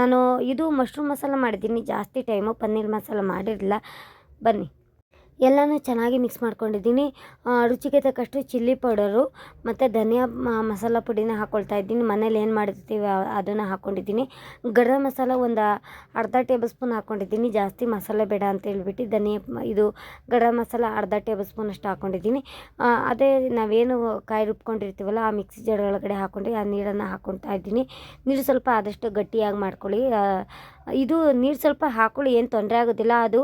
ನಾನು ಇದು ಮಶ್ರೂಮ್ ಮಸಾಲ ಮಾಡಿದ್ದೀನಿ, ಜಾಸ್ತಿ ಟೈಮು ಪನ್ನೀರ್ ಮಸಾಲ ಮಾಡಿರಲಿಲ್ಲ. ಬನ್ನಿ. ಎಲ್ಲನೂ ಚೆನ್ನಾಗಿ ಮಿಕ್ಸ್ ಮಾಡ್ಕೊಂಡಿದ್ದೀನಿ. ರುಚಿಗೆ ತಕ್ಕಷ್ಟು ಚಿಲ್ಲಿ ಪೌಡರು ಮತ್ತು ಧನಿಯಾ ಮಸಾಲ ಪುಡಿನ ಹಾಕ್ಕೊಳ್ತಾ ಇದ್ದೀನಿ. ಮನೇಲಿ ಏನು ಮಾಡಿರ್ತೀವಿ ಅದನ್ನು ಹಾಕ್ಕೊಂಡಿದ್ದೀನಿ ಗರಂ ಮಸಾಲ ಒಂದು ಅರ್ಧ ಟೇಬಲ್ ಸ್ಪೂನ್ ಹಾಕ್ಕೊಂಡಿದ್ದೀನಿ ಜಾಸ್ತಿ ಮಸಾಲೆ ಬೇಡ ಅಂತ ಹೇಳ್ಬಿಟ್ಟು ಧನಿಯಾ, ಇದು ಗರಂ ಮಸಾಲ ಅರ್ಧ ಟೇಬಲ್ ಸ್ಪೂನ್ ಅಷ್ಟು ಹಾಕ್ಕೊಂಡಿದ್ದೀನಿ ಅದೇ ನಾವೇನು ಕಾಯಿ ರುಬ್ಕೊಂಡಿರ್ತೀವಲ್ಲ, ಆ ಮಿಕ್ಸಿ ಜಾರ್ ಒಳಗಡೆ ಹಾಕ್ಕೊಂಡು ಆ ನೀರನ್ನು ಹಾಕ್ಕೊಳ್ತಾ ಇದ್ದೀನಿ. ನೀರು ಸ್ವಲ್ಪ ಆದಷ್ಟು ಗಟ್ಟಿಯಾಗಿ ಮಾಡ್ಕೊಳ್ಳಿ. ಇದು ನೀರು ಸ್ವಲ್ಪ ಹಾಕ್ಕೊಳ್ಳಿ ಏನು ತೊಂದರೆ ಆಗೋದಿಲ್ಲ. ಅದು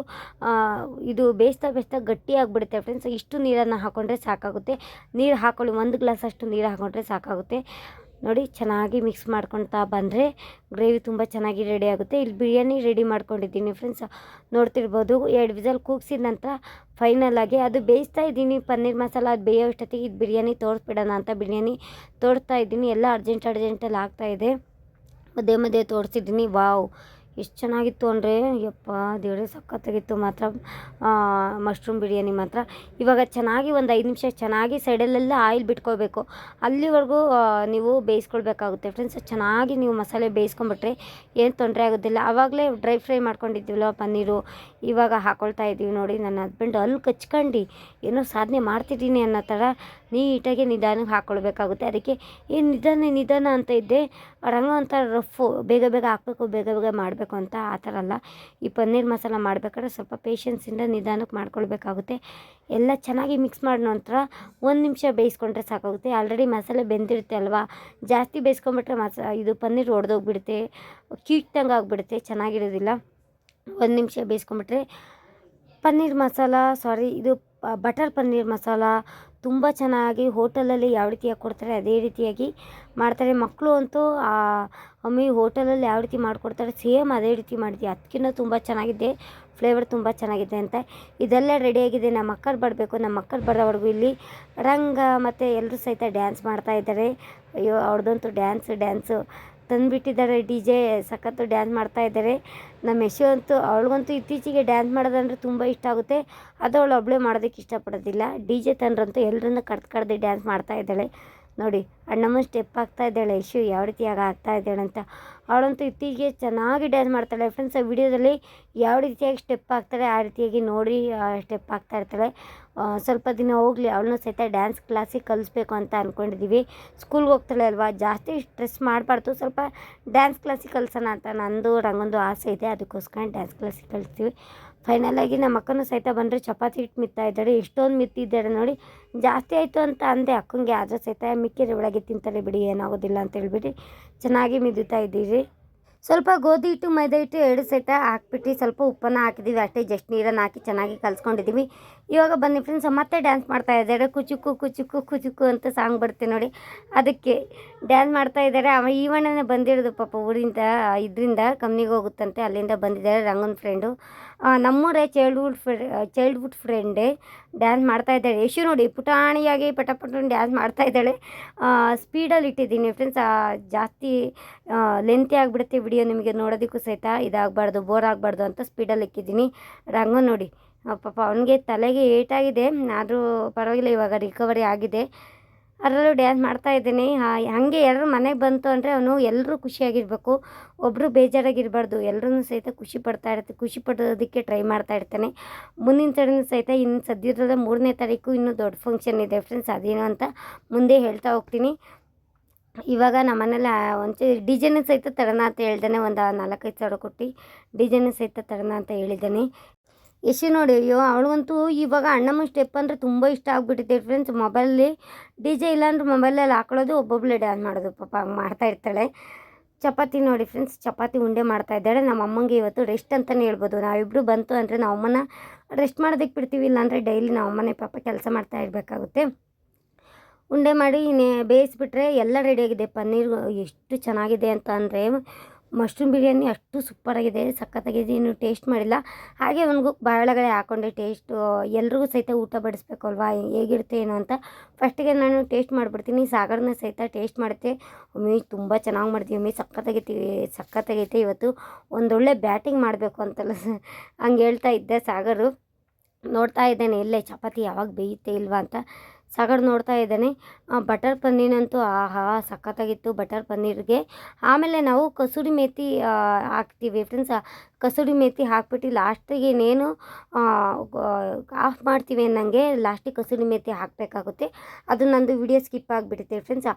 ಇದು ಬೇಯಿಸ್ತಾ ಬೇಯಿಸ್ತಾ ಗಟ್ಟಿ ಆಗಿಬಿಡುತ್ತೆ ಫ್ರೆಂಡ್ಸ್ ಇಷ್ಟು ನೀರನ್ನು ಹಾಕ್ಕೊಂಡ್ರೆ ಸಾಕಾಗುತ್ತೆ. ನೀರು ಹಾಕ್ಕೊಳ್ಳಿ ಒಂದು ಗ್ಲಾಸ್ ಅಷ್ಟು ನೀರು ಹಾಕೊಂಡ್ರೆ ಸಾಕಾಗುತ್ತೆ. ನೋಡಿ, ಚೆನ್ನಾಗಿ ಮಿಕ್ಸ್ ಮಾಡ್ಕೊತಾ ಬಂದರೆ ಗ್ರೇವಿ ತುಂಬ ಚೆನ್ನಾಗಿ ರೆಡಿ ಆಗುತ್ತೆ. ಇಲ್ಲಿ ಬಿರಿಯಾನಿ ರೆಡಿ ಮಾಡ್ಕೊಂಡಿದ್ದೀನಿ ಫ್ರೆಂಡ್ಸ್ ನೋಡ್ತಿರ್ಬೋದು, ಎರಡು ವಿಸಲ್ ಕೂಗಿಸಿದ ನಂತರ ಫೈನಲ್ ಆಗಿ ಅದು ಬೇಯಿಸ್ತಾ ಇದ್ದೀನಿ. ಪನ್ನೀರ್ ಮಸಾಲ, ಅದು ಬೇಯೋ ಅಷ್ಟೊತ್ತಿಗೆ ಇದು ಬಿರಿಯಾನಿ ತೋರಿಸ್ಬಿಡೋಣ ಅಂತ ಬಿರಿಯಾನಿ ತೋರಿಸ್ತಾ ಇದ್ದೀನಿ. ಎಲ್ಲ ಅರ್ಜೆಂಟ್ ಅರ್ಜೆಂಟಲ್ಲಿ ಆಗ್ತಾಯಿದೆ ಮಧ್ಯೆ ಮಧ್ಯೆ ತೋರಿಸಿದ್ದೀನಿ. ವಾವ್ ಎಷ್ಟು ಚೆನ್ನಾಗಿತ್ತು ಅಂದರೆ ಯಪ್ಪ, ದೇವ್ರೆ, ಸಖತ್ತಾಗಿತ್ತು. ಮಾತ್ರ ಮಶ್ರೂಮ್ ಬಿರಿಯಾನಿ ಮಾತ್ರ. ಇವಾಗ ಚೆನ್ನಾಗಿ ಒಂದು ಐದು ನಿಮಿಷ ಚೆನ್ನಾಗಿ ಸೈಡಲ್ಲೆಲ್ಲ ಆಯಿಲ್ ಬಿಟ್ಕೋಬೇಕು ಅಲ್ಲಿವರೆಗೂ ನೀವು ಬೇಯಿಸ್ಕೊಳ್ಬೇಕಾಗುತ್ತೆ ಫ್ರೆಂಡ್ಸ್. ಚೆನ್ನಾಗಿ ನೀವು ಮಸಾಲೆ ಬೇಯಿಸ್ಕೊಂಬಿಟ್ರೆ ಏನು ತೊಂದರೆ ಆಗೋದಿಲ್ಲ. ಆವಾಗಲೇ ಡ್ರೈ ಫ್ರೈ ಮಾಡ್ಕೊಂಡಿದ್ದೀವಲ್ಲ ಪನ್ನೀರು ಇವಾಗ ಹಾಕ್ಕೊಳ್ತಾ ಇದ್ದೀವಿ ನೋಡಿ ನನ್ನ ಹಸ್ಬೆಂಡ್. ಅಲ್ಲಿ ಕಚ್ಕೊಂಡು, ಏನೋ ಸಾಧನೆ ಮಾಡ್ತಿದ್ದೀನಿ ಅನ್ನೋ ಥರ ನೀಟಾಗಿ ನಿಧಾನಕ್ಕೆ ಹಾಕ್ಕೊಳ್ಬೇಕಾಗುತ್ತೆ ಅದಕ್ಕೆ ಏನು ನಿಧಾನ ನಿಧಾನ ಅಂತ ಇದ್ದೆ ರಂಗ ಅಂತ ರಫು ಬೇಗ ಬೇಗ ಹಾಕಬೇಕು, ಬೇಗ ಬೇಗ ಮಾಡಬೇಕು ಅಂತ ಆ ಥರ ಅಲ್ಲ. ಈ ಪನ್ನೀರ್ ಮಸಾಲ ಮಾಡಬೇಕಾದ್ರೆ ಸ್ವಲ್ಪ ಪೇಷನ್ಸಿಂದ ನಿಧಾನಕ್ಕೆ ಮಾಡ್ಕೊಳ್ಬೇಕಾಗುತ್ತೆ. ಎಲ್ಲ ಚೆನ್ನಾಗಿ ಮಿಕ್ಸ್ ಮಾಡಿದ ನಂತರ ಒಂದು ನಿಮಿಷ ಬೇಯಿಸ್ಕೊಂಡ್ರೆ ಸಾಕಾಗುತ್ತೆ. ಆಲ್ರೆಡಿ ಮಸಾಲೆ ಬೆಂದಿರುತ್ತೆ ಅಲ್ವಾ? ಜಾಸ್ತಿ ಬೇಯಿಸ್ಕೊಂಬಿಟ್ರೆ ಮಸ, ಇದು ಪನ್ನೀರ್ ಒಡೆದೋಗ್ಬಿಡುತ್ತೆ, ಕೀಟ್ದಂಗೆ ಆಗಿಬಿಡುತ್ತೆ, ಚೆನ್ನಾಗಿರೋದಿಲ್ಲ. ಒಂದು ನಿಮಿಷ ಬೇಯಿಸ್ಕೊಂಬಿಟ್ರೆ ಪನ್ನೀರ್ ಮಸಾಲ ಸಾರಿ ಇದು ಬಟರ್ ಪನ್ನೀರ್ ಮಸಾಲ ತುಂಬ ಚೆನ್ನಾಗಿ ಹೋಟೆಲಲ್ಲಿ ಯಾವ ರೀತಿಯಾಗಿ ಕೊಡ್ತಾರೆ, ಅದೇ ರೀತಿಯಾಗಿ ಮಾಡ್ತಾರೆ. ಮಕ್ಕಳು ಅಂತೂ ಮಮ್ಮಿ ಹೋಟೆಲಲ್ಲಿ ಯಾವ ರೀತಿ ಮಾಡಿಕೊಡ್ತಾರೆ, ಸೇಮ್ ಅದೇ ರೀತಿ ಮಾಡಿದ್ವಿ ಅದಕ್ಕಿಂತ ತುಂಬ ಚೆನ್ನಾಗಿದೆ, ಫ್ಲೇವರ್ ತುಂಬ ಚೆನ್ನಾಗಿದೆ ಅಂತ. ಇದೆಲ್ಲ ರೆಡಿಯಾಗಿದೆ ನಮ್ಮ ಮಕ್ಕಳು ಬರಬೇಕು. ನಮ್ಮ ಮಕ್ಕಳು ಬರೋವರೆಗೂ ಇಲ್ಲಿ ರಂಗ ಮತ್ತು ಎಲ್ಲರೂ ಸಹಿತ ಡ್ಯಾನ್ಸ್ ಮಾಡ್ತಾ ಇದ್ದಾರೆ. ಅಯ್ಯೋ ಅವ್ರದ್ದಂತೂ ಡ್ಯಾನ್ಸ್ ಡ್ಯಾನ್ಸು ತಂದುಬಿಟ್ಟಿದ್ದಾರೆ. ಡಿ ಜೆ ಸಖತ್ತು ಡ್ಯಾನ್ಸ್ ಮಾಡ್ತಾ ಇದ್ದಾರೆ. ನಮ್ಮ ಯಶು ಅಂತೂ, ಅವಳಿಗಂತೂ ಇತ್ತೀಚೆಗೆ ಡ್ಯಾನ್ಸ್ ಮಾಡೋದಂದ್ರೆ ತುಂಬ ಇಷ್ಟ ಆಗುತ್ತೆ. ಅದು ಅವಳು ಒಬ್ಬಳೇ ಮಾಡೋದಕ್ಕೆ ಇಷ್ಟಪಡೋದಿಲ್ಲ. ಡಿ ಜೆ ತಂದ್ರಂತೂ ಎಲ್ಲರನ್ನ ಕಡ್ದು ಕಡ್ದು ಡ್ಯಾನ್ಸ್ ಮಾಡ್ತಾ ಇದ್ದಾಳೆ. ನೋಡಿ, ಅಣ್ಣಮ್ಮ ಸ್ಟೆಪ್ ಆಗ್ತಾ ಇದ್ದಾಳೆ. ಇಶು ಯಾವ ರೀತಿಯಾಗಿ ಆಗ್ತಾ ಇದ್ದಾಳೆ ಅಂತ. ಅವಳಂತೂ ಇತ್ತೀಚೆಗೆ ಚೆನ್ನಾಗಿ ಡ್ಯಾನ್ಸ್ ಮಾಡ್ತಾಳೆ. ಫ್ರೆಂಡ್ಸ್ ಆ ವಿಡಿಯೋದಲ್ಲಿ ಯಾವ ರೀತಿಯಾಗಿ ಸ್ಟೆಪ್ ಆಗ್ತಾಳೆ, ಆ ರೀತಿಯಾಗಿ ನೋಡಿ ಸ್ಟೆಪ್ ಆಗ್ತಾ ಇರ್ತಾಳೆ. ಸ್ವಲ್ಪ ದಿನ ಹೋಗಲಿ, ಅವಳನ್ನೂ ಸಹಿತ ಡ್ಯಾನ್ಸ್ ಕ್ಲಾಸಿಗೆ ಕಲಿಸ್ಬೇಕು ಅಂತ ಅಂದ್ಕೊಂಡಿದ್ದೀವಿ ಸ್ಕೂಲ್ಗೆ ಹೋಗ್ತಾಳೆ ಅಲ್ವಾ? ಜಾಸ್ತಿ ಸ್ಟ್ರೆಸ್ ಮಾಡಬಾರ್ದು. ಸ್ವಲ್ಪ ಡ್ಯಾನ್ಸ್ ಕ್ಲಾಸಿಗೆ ಕಲಿಸೋಣ ಅಂತ ನಂದು ರಂಗೊಂದು ಆಸೆ ಇದೆ. ಅದಕ್ಕೋಸ್ಕರ ಡ್ಯಾನ್ಸ್ ಕ್ಲಾಸಿಗೆ ಕಳಿಸ್ತೀವಿ. ಫೈನಲಾಗಿ ನಮ್ಮ ಅಕ್ಕನೂ ಸಹಿತ ಬಂದರೆ, ಚಪಾತಿ ಹಿಟ್ಟು ಮಿತ್ತಾ ಇದ್ದಾಳೆ. ಎಷ್ಟೊಂದು ಮಿತ್ತಿದ್ದಾಳೆ ನೋಡಿ. ಜಾಸ್ತಿ ಆಯಿತು ಅಂತ ಅಂದೆ, ಅಕ್ಕಂಗೆ ಆದರೆ ಸಹಿತ ಮಿಕ್ಕಿದ್ರೆ ಒಳಗೆ ತಿಂತಾರೆ ಬಿಡಿ, ಏನಾಗೋದಿಲ್ಲ ಅಂತ ಹೇಳ್ಬಿಟ್ಟು ಚೆನ್ನಾಗಿ ಮಿದುತ್ತಾ ಇದ್ದೀರಿ. ಸ್ವಲ್ಪ ಗೋಧಿ ಹಿಟ್ಟು, ಮೈದಾ ಹಿಟ್ಟು ಎರಡು ಸಹಿತ ಹಾಕ್ಬಿಟ್ಟು ಸ್ವಲ್ಪ ಉಪ್ಪನ್ನು ಹಾಕಿದ್ದೀವಿ ಅಷ್ಟೇ, ಜಸ್ಟ್ ನೀರನ್ನು ಹಾಕಿ ಚೆನ್ನಾಗಿ ಕಲ್ಸ್ಕೊಂಡಿದ್ದೀವಿ ಇವಾಗ ಬನ್ನಿ ಫ್ರೆಂಡ್ಸ್ ಮತ್ತೆ ಡ್ಯಾನ್ಸ್ ಮಾಡ್ತಾ ಇದ್ದಾರೆ. ಕುಚುಕು ಕುಚುಕು ಕುಚುಕು ಅಂತ ಸಾಂಗ್ ಬರುತ್ತೆ ನೋಡಿ. ಅದಕ್ಕೆ ಡ್ಯಾನ್ಸ್ ಮಾಡ್ತಾ ಇದ್ದಾರೆ. ಅವ ಈವಣ್ಣನೇ ಬಂದಿರೋದು ಪಾಪ ಊರಿಂದ, ಇದರಿಂದ ಕಂಪ್ನಿಗೆ ಹೋಗುತ್ತಂತೆ. ಅಲ್ಲಿಂದ ಬಂದಿದ್ದಾರೆ ರಂಗನ್ ಫ್ರೆಂಡು ನಮ್ಮೂರೇ ಚೈಲ್ಡ್ಹುಡ್ ಫ್ರೆ ಚೈಲ್ಡ್ಹುಡ್ ಫ್ರೆಂಡೇ ಡ್ಯಾನ್ಸ್ ಮಾಡ್ತಾ ಇದ್ದಾಳೆ. ಯಶು ನೋಡಿ, ಪುಟಾಣಿಯಾಗಿ ಪಟ ಪಟ ಡ್ಯಾನ್ಸ್ ಮಾಡ್ತಾ ಇದ್ದಾಳೆ. ಸ್ಪೀಡಲ್ಲಿ ಇಟ್ಟಿದ್ದೀನಿ ಫ್ರೆಂಡ್ಸ್ ಜಾಸ್ತಿ ಲೆಂತಿ ಆಗಿಬಿಡುತ್ತೆ ವಿಡಿಯೋ ನಿಮಗೆ ನೋಡೋದಕ್ಕೂ ಸಹಿತ ಇದಾಗಬಾರ್ದು ಬೋರ್ ಆಗಬಾರ್ದು ಅಂತ ಸ್ಪೀಡಲ್ಲಿ ಇಕ್ಕಿದ್ದೀನಿ. ರಂಗ ನೋಡಿ ಪಾಪ ಅವನಿಗೆ ತಲೆಗೆ ಏಟಾಗಿದೆ. ಆದರೂ ಪರವಾಗಿಲ್ಲ, ಇವಾಗ ರಿಕವರಿ ಆಗಿದೆ. ಅದರಲ್ಲೂ ಡ್ಯಾನ್ಸ್ ಮಾಡ್ತಾ ಇದ್ದೀನಿ. ಹಾಗೆ ಎಲ್ಲರೂ ಮನೆಗೆ ಬಂತು ಅಂದರೆ ಅವನು ಎಲ್ಲರೂ ಖುಷಿಯಾಗಿರಬೇಕು. ಒಬ್ಬರು ಬೇಜಾರಾಗಿರಬಾರ್ದು. ಎಲ್ಲರೂ ಸಹಿತ ಖುಷಿ ಪಡ್ತಾ ಇರ್ತಾರೆ ಖುಷಿ ಪಡೋದಕ್ಕೆ ಟ್ರೈ ಮಾಡ್ತಾ ಇರ್ತೇನೆ. ಮುಂದಿನ ಸಡಿನ ಸಹಿತ ಇನ್ನು ಸದ್ಯದ ಮೂರನೇ ತಾರೀಕು ಇನ್ನೂ ದೊಡ್ಡ ಫಂಕ್ಷನ್ ಇದೆ ಫ್ರೆಂಡ್ಸ್ ಅದೇನು ಅಂತ ಮುಂದೆ ಹೇಳ್ತಾ ಹೋಗ್ತೀನಿ. ಇವಾಗ ನಮ್ಮ ಮನೇಲಿ ಒಂಚೂರು ಡಿಜೆನ್ ಸಹಿತ ತರೋಣ ಅಂತ ಹೇಳ್ದಾನೆ ಒಂದು ನಾಲ್ಕೈದು ಸಾವಿರ ಕೊಟ್ಟು ಡಿಜೈನ್ ಸಹಿತ ತರೋಣ ಅಂತ ಹೇಳಿದ್ದಾನೆ. ಯಶು ನೋಡಿ, ಅಯ್ಯೋ, ಅವಳಿಗಂತೂ ಇವಾಗ ಅಣ್ಣಮ್ಮ ಸ್ಟೆಪ್ ಅಂದರೆ ತುಂಬ ಇಷ್ಟ ಆಗಿಬಿಟ್ಟಿದೆ ಫ್ರೆಂಡ್ಸ್ ಮೊಬೈಲಲ್ಲಿ ಡಿ ಜೆ ಇಲ್ಲಾಂದ್ರೆ ಮೊಬೈಲಲ್ಲಿ ಹಾಕೊಳ್ಳೋದು ಒಬ್ಬೊಬ್ಬಳೆ ಡ್ಯಾನ್ಸ್ ಮಾಡೋದು, ಪಾಪ ಮಾಡ್ತಾ ಇರ್ತಾಳೆ. ಚಪಾತಿ ನೋಡಿ ಫ್ರೆಂಡ್ಸ್ ಚಪಾತಿ ಉಂಡೆ ಮಾಡ್ತಾ ಇದ್ದಾಳೆ. ನಮ್ಮ ಅಮ್ಮಂಗೆ ಇವತ್ತು ರೆಸ್ಟ್ ಅಂತಲೇ ಹೇಳ್ಬೋದು. ನಾವಿಬ್ಬರು ಬಂತು ಅಂದರೆ ನಾವು ಅಮ್ಮನ ರೆಸ್ಟ್ ಮಾಡೋದಕ್ಕೆ ಬಿಡ್ತೀವಿ, ಇಲ್ಲಾಂದರೆ ಡೈಲಿ ನಾವು ಅಮ್ಮನೇ ಪಾಪ ಕೆಲಸ ಮಾಡ್ತಾ ಇರಬೇಕಾಗುತ್ತೆ. ಉಂಡೆ ಮಾಡಿ ಬೇಯಿಸ್ಬಿಟ್ರೆ ಎಲ್ಲ ರೆಡಿಯಾಗಿದೆ ಪನ್ನೀರ್ ಎಷ್ಟು ಚೆನ್ನಾಗಿದೆ ಅಂತ ಅಂದರೆ ಮಶ್ರೂಮ್ ಬಿರಿಯಾನಿ ಅಷ್ಟು ಸೂಪರಾಗಿದೆ ಸಖತ್ತಾಗಿದೆ ಇನ್ನು ಟೇಸ್ಟ್ ಮಾಡಿಲ್ಲ. ಹಾಗೆ ಅವನಿಗೂ ಬಾಳೆಗಡೆ ಹಾಕೊಂಡೆ ಟೇಸ್ಟು ಎಲ್ರಿಗೂ ಸಹಿತ ಊಟ ಬಡಿಸ್ಬೇಕು ಅಲ್ವಾ ಹೇಗಿರುತ್ತೆ ಏನು ಅಂತ. ಫಸ್ಟಿಗೆ ನಾನು ಟೇಸ್ಟ್ ಮಾಡಿಬಿಡ್ತೀನಿ, ಸಾಗರನ ಸಹಿತ ಟೇಸ್ಟ್ ಮಾಡುತ್ತೆ. ಒಮ್ಮೆ ತುಂಬ ಚೆನ್ನಾಗಿ ಮಾಡ್ತೀವಿ, ಒಮ್ಮೆ ಸಖತ್ತಾಗೈತಿ, ಸಖತ್ತಾಗೈತೆ ಇವತ್ತು. ಒಂದೊಳ್ಳೆ ಬ್ಯಾಟಿಂಗ್ ಮಾಡಬೇಕು ಅಂತಲ್ಲ ಹಂಗೆ ಹೇಳ್ತಾ ಇದ್ದೆ ಸಾಗರು. ನೋಡ್ತಾ ಇದ್ದೇನೆ ಎಲ್ಲೇ ಚಪಾತಿ ಯಾವಾಗ ಬೇಯುತ್ತೆ ಇಲ್ವಾ ಅಂತ. ಸಾಗರ್ ನೋಡ್ತಾ ಇದ್ದಾನೆ. ಬಟರ್ ಪನ್ನೀರಂತೂ ಆಹಾ, ಸಖತ್ತಾಗಿತ್ತು ಬಟರ್ ಪನ್ನೀರ್ಗೆ. ಆಮೇಲೆ ನಾವು ಕಸೂರಿ ಮೇಥಿ ಹಾಕ್ತೀವಿ ಫ್ರೆಂಡ್ಸ್ ಕಸೂರಿ ಮೇಥಿ ಹಾಕ್ಬಿಟ್ಟು ಲಾಸ್ಟಿಗೆ ಇನ್ನೇನು ಆಫ್ ಮಾಡ್ತೀವಿ ಅನ್ನಂಗೆ ಲಾಸ್ಟಿಗೆ ಕಸೂರಿ ಮೇತಿ ಹಾಕಬೇಕಾಗುತ್ತೆ. ಅದು ನಂದು ವಿಡಿಯೋ ಸ್ಕಿಪ್ ಆಗಿಬಿಡುತ್ತೆ ಫ್ರೆಂಡ್ಸ್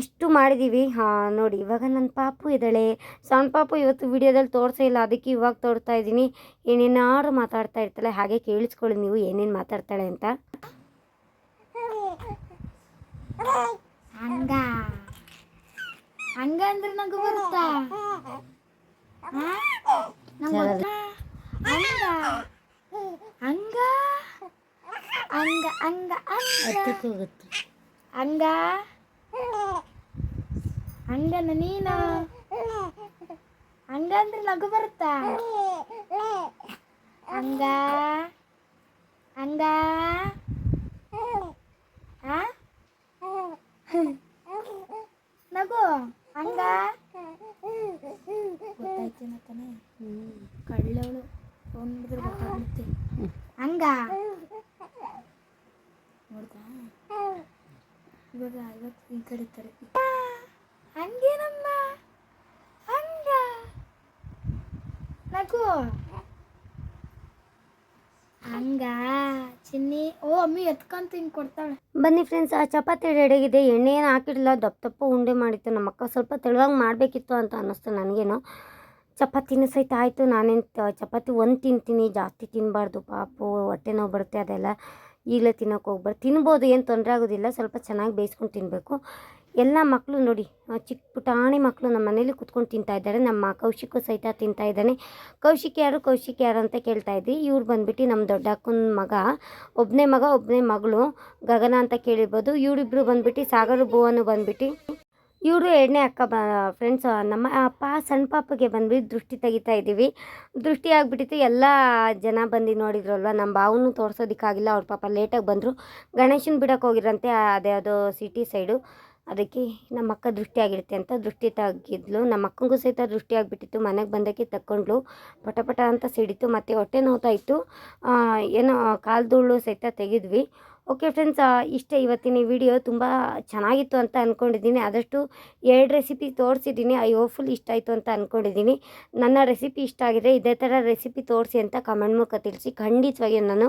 ಇಷ್ಟು ಮಾಡಿದ್ದೀವಿ ಹಾಂ ನೋಡಿ, ಇವಾಗ ನನ್ನ ಪಾಪು ಇದ್ದಾಳೆ. ಸಣ್ಣ ಪಾಪು ಇವತ್ತು ವಿಡಿಯೋದಲ್ಲಿ ತೋರಿಸೇ ಇಲ್ಲ. ಅದಕ್ಕೆ ಇವಾಗ ತೋರ್ತಾ ಇದ್ದೀನಿ. ಏನೇನಾದ್ರು ಮಾತಾಡ್ತಾ ಇರ್ತಾಳೆ. ಹಾಗೆ ಕೇಳಿಸ್ಕೊಳ್ಳಿ ನೀವು ಏನೇನು ಮಾತಾಡ್ತಾಳೆ ಅಂತ. ಹಂಗ ಹಂಗ ಅಂದ್ರೆ ನಂಗೆ ಬರುತ್ತಾ ಆ? ನಂಗ್ ಗೊತ್ತಾ? ಹಂಗ ಹಂಗ ಹಂಗ ಹಂಗ ಹಂಗ ಹಂಗ ಹಂಗನ ನೀನು ಹಂಗ ಅಂದ್ರೆ ನಗು ಬರುತ್ತಾ ಹಂಗ ಹಂಗ ಆ? ನಗು ಹಂಗ ಗೊತ್ತಾಯ್ತೇನ ತಾನೆ ಕಳ್ಳವಳು ಫೋನ್ ಮಾಡಿದ್ರೆ ಗೊತ್ತಾಗುತ್ತೆ ಹಂಗ ನೋಡ್ದಾ ಇವಾಗ ಇವತ್ತು ಈ ಕಡೆ ತಾರೆ ಹಂಗೇನಮ್ಮ ಹಂಗ ನಗು ಹಂಗ ಚಿನ್ನಿ ಓ, ಅಮ್ಮಿ ಎತ್ಕೊಂತ ಹಿಂಗೆ ಕೊಡ್ತಾಳೆ. ಬನ್ನಿ ಫ್ರೆಂಡ್ಸ್ ಆ ಚಪಾತಿ ರೆಡಿಯಾಗಿದೆ ಎಣ್ಣೆ ಏನು ಹಾಕಿರಲಿಲ್ಲ, ದಪ್ಪ ದಪ್ಪ ಉಂಡೆ ಮಾಡಿತ್ತು. ನಮ್ಮ ಅಕ್ಕ ಸ್ವಲ್ಪ ತೆಳುವಾಗಿ ಮಾಡಬೇಕಿತ್ತು ಅಂತ ಅನ್ನಿಸ್ತು ನನಗೇನು. ಚಪಾತಿನ ಸಹಿತ ಆಯಿತು. ನಾನೇನು ಚಪಾತಿ ಒಂದು ತಿಂತೀನಿ, ಜಾಸ್ತಿ ತಿನ್ನಬಾರ್ದು ಪಾಪು, ಹೊಟ್ಟೆ ನೋವು ಬರುತ್ತೆ ಅದೆಲ್ಲ. ಈಗಲೇ ತಿನ್ನೋಕೆ ಹೋಗ್ಬಾರ್ದು ತಿನ್ಬೋದು, ಏನು ತೊಂದರೆ ಆಗೋದಿಲ್ಲ. ಸ್ವಲ್ಪ ಚೆನ್ನಾಗಿ ಬೇಯಿಸ್ಕೊಂಡು ತಿನ್ನಬೇಕು ಎಲ್ಲ ಮಕ್ಕಳು ನೋಡಿ ಚಿಕ್ಕ ಪುಟಾಣಿ ಮಕ್ಕಳು ನಮ್ಮ ಮನೇಲಿ ಕುತ್ಕೊಂಡು ತಿಂತಾ ಇದ್ದಾರೆ. ನಮ್ಮ ಕೌಶಿಕು ಸಹಿತ ತಿಂತಾ ಇದ್ದಾನೆ. ಕೌಶಿಕ್ ಯಾರು? ಕೌಶಿಕ್ ಯಾರು ಅಂತ ಕೇಳ್ತಾ ಇದ್ವಿ. ಇವ್ರು ಬಂದ್ಬಿಟ್ಟು ನಮ್ಮ ದೊಡ್ಡ ಅಕ್ಕನ ಮಗ ಒಬ್ಬನೇ ಮಗ ಒಬ್ಬನೇ ಮಗಳು, ಗಗನ ಅಂತ ಕೇಳಿರ್ಬೋದು. ಇವರಿಬ್ಬರು ಬಂದ್ಬಿಟ್ಟು ಸಾಗರ, ಭುವನು ಬಂದ್ಬಿಟ್ಟು ಇವರು ಎರಡನೇ ಅಕ್ಕ ಬ ಫ್ರೆಂಡ್ಸ್ ನಮ್ಮ ಅಪ್ಪ, ಸಣ್ಣ ಪಾಪಗೆ ಬಂದ್ಬಿಟ್ಟು ದೃಷ್ಟಿ ತೆಗಿತಾ ಇದ್ದೀವಿ. ದೃಷ್ಟಿ ಆಗಿಬಿಟ್ಟಿತ್ತು. ಎಲ್ಲ ಜನ ಬಂದು ನೋಡಿದ್ರಲ್ವ, ನಮ್ಮ ಬಾವನು ತೋರಿಸೋದಕ್ಕಾಗಿಲ್ಲ. ಅವ್ರ ಪಾಪ ಲೇಟಾಗಿ ಬಂದರು. ಗಣೇಶನ ಬಿಡೋಕ್ಕೆ ಹೋಗಿರಂತೆ, ಅದೇ ಅದು ಸಿಟಿ ಸೈಡು ಅದಕ್ಕೆ ನಮ್ಮ ಅಕ್ಕ ದೃಷ್ಟಿ ಆಗಿರುತ್ತೆ ಅಂತ ದೃಷ್ಟಿ ತೆಗಿದ್ಲು. ನಮ್ಮ ಅಕ್ಕಂಗೂ ಸಹಿತ ದೃಷ್ಟಿ ಆಗಿಬಿಟ್ಟಿತ್ತು. ಮನೆಗೆ ಬಂದಕ್ಕೆ ತಕ್ಕೊಂಡ್ಲು ಪಟ ಪಟ ಅಂತ ಸಿಡಿತು. ಮತ್ತು ಹೊಟ್ಟೆ ನೋವ್ತಾಯಿತ್ತು ಏನೋ ಕಾಲು ಧೂಳು ಸಹಿತ ತೆಗೆದ್ವಿ. ಓಕೆ ಫ್ರೆಂಡ್ಸ್ ಇಷ್ಟೇ ಇವತ್ತಿನ ವಿಡಿಯೋ ತುಂಬ ಚೆನ್ನಾಗಿತ್ತು ಅಂತ ಅಂದ್ಕೊಂಡಿದ್ದೀನಿ ಆದಷ್ಟು ಎರಡು ರೆಸಿಪಿ ತೋರಿಸಿದ್ದೀನಿ. ಐ ಹೋಪ್ಫುಲ್ ಇಷ್ಟ ಆಯಿತು ಅಂತ ಅಂದ್ಕೊಂಡಿದ್ದೀನಿ ನನ್ನ ರೆಸಿಪಿ ಇಷ್ಟ ಆಗಿದೆ ಇದೇ ಥರ ರೆಸಿಪಿ ತೋರಿಸಿ ಅಂತ ಕಮೆಂಟ್ ಮೂಲಕ ತಿಳಿಸಿ. ಖಂಡಿತವಾಗಿ ನಾನು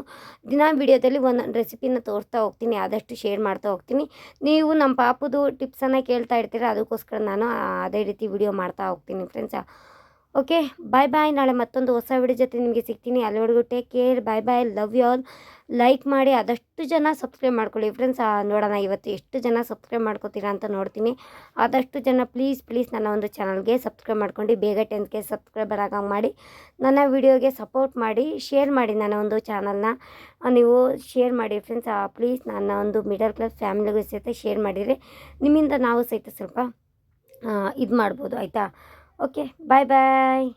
ದಿನ ವಿಡಿಯೋದಲ್ಲಿ ಒಂದೊಂದು ರೆಸಿಪಿನ ತೋರಿಸ್ತಾ ಹೋಗ್ತೀನಿ. ಆದಷ್ಟು ಶೇರ್ ಮಾಡ್ತಾ ಹೋಗ್ತೀನಿ. ನೀವು ನಮ್ಮ ಪಾಪದು ಟಿಪ್ಸನ್ನು ಕೇಳ್ತಾ ಇರ್ತೀರ, ಅದಕ್ಕೋಸ್ಕರ ನಾನು ಅದೇ ರೀತಿ ವಿಡಿಯೋ ಮಾಡ್ತಾ ಹೋಗ್ತೀನಿ. ಫ್ರೆಂಡ್ಸ್ ಓಕೆ ಬಾಯ್ ಬಾಯ್ ನಾಳೆ ಮತ್ತೊಂದು ಹೊಸ ವಿಡಿಯೋ ಜೊತೆ ನಿಮಗೆ ಸಿಗ್ತೀನಿ. ಅಲ್ಲಿವರೆಗೂ take care bye bye love you all like ಮಾಡಿ, ಆದಷ್ಟು ಜನ ಸಬ್ಸ್ಕ್ರೈಬ್ ಮಾಡ್ಕೊಳ್ಳಿ. ಫ್ರೆಂಡ್ಸ್ ನೋಡೋಣ ಇವತ್ತು ಎಷ್ಟು ಜನ ಸಬ್ಸ್ಕ್ರೈಬ್ ಮಾಡ್ಕೋತೀರಾ ಅಂತ ನೋಡ್ತೀನಿ. ಆದಷ್ಟು ಜನ ಪ್ಲೀಸ್ ಪ್ಲೀಸ್ ನನ್ನ ಒಂದು ಚಾನಲ್ಗೆ ಸಬ್ಸ್ಕ್ರೈಬ್ ಮಾಡ್ಕೊಂಡು ಬೇಗ ಟೆನ್ತ್ಗೆ ಸಬ್ಸ್ಕ್ರೈಬರ್ ಆಗಂಗೆ ಮಾಡಿ, ನನ್ನ ವಿಡಿಯೋಗೆ ಸಪೋರ್ಟ್ ಮಾಡಿ ಶೇರ್ ಮಾಡಿ ನನ್ನ ಒಂದು ಚಾನಲ್ನ ನೀವು ಶೇರ್ ಮಾಡಿ ಫ್ರೆಂಡ್ಸ್ ಪ್ಲೀಸ್ ನನ್ನ ಒಂದು ಮಿಡಲ್ ಕ್ಲಾಸ್ ಫ್ಯಾಮಿಲಿಗೂ ಸಹಿತ ಶೇರ್ ಮಾಡಿದರೆ ನಿಮ್ಮಿಂದ ನಾವು ಸಹಿತ ಸ್ವಲ್ಪ ಇದು ಮಾಡ್ಬೋದು, ಆಯಿತಾ? ಓಕೆ ಬಾಯ್ ಬಾಯ್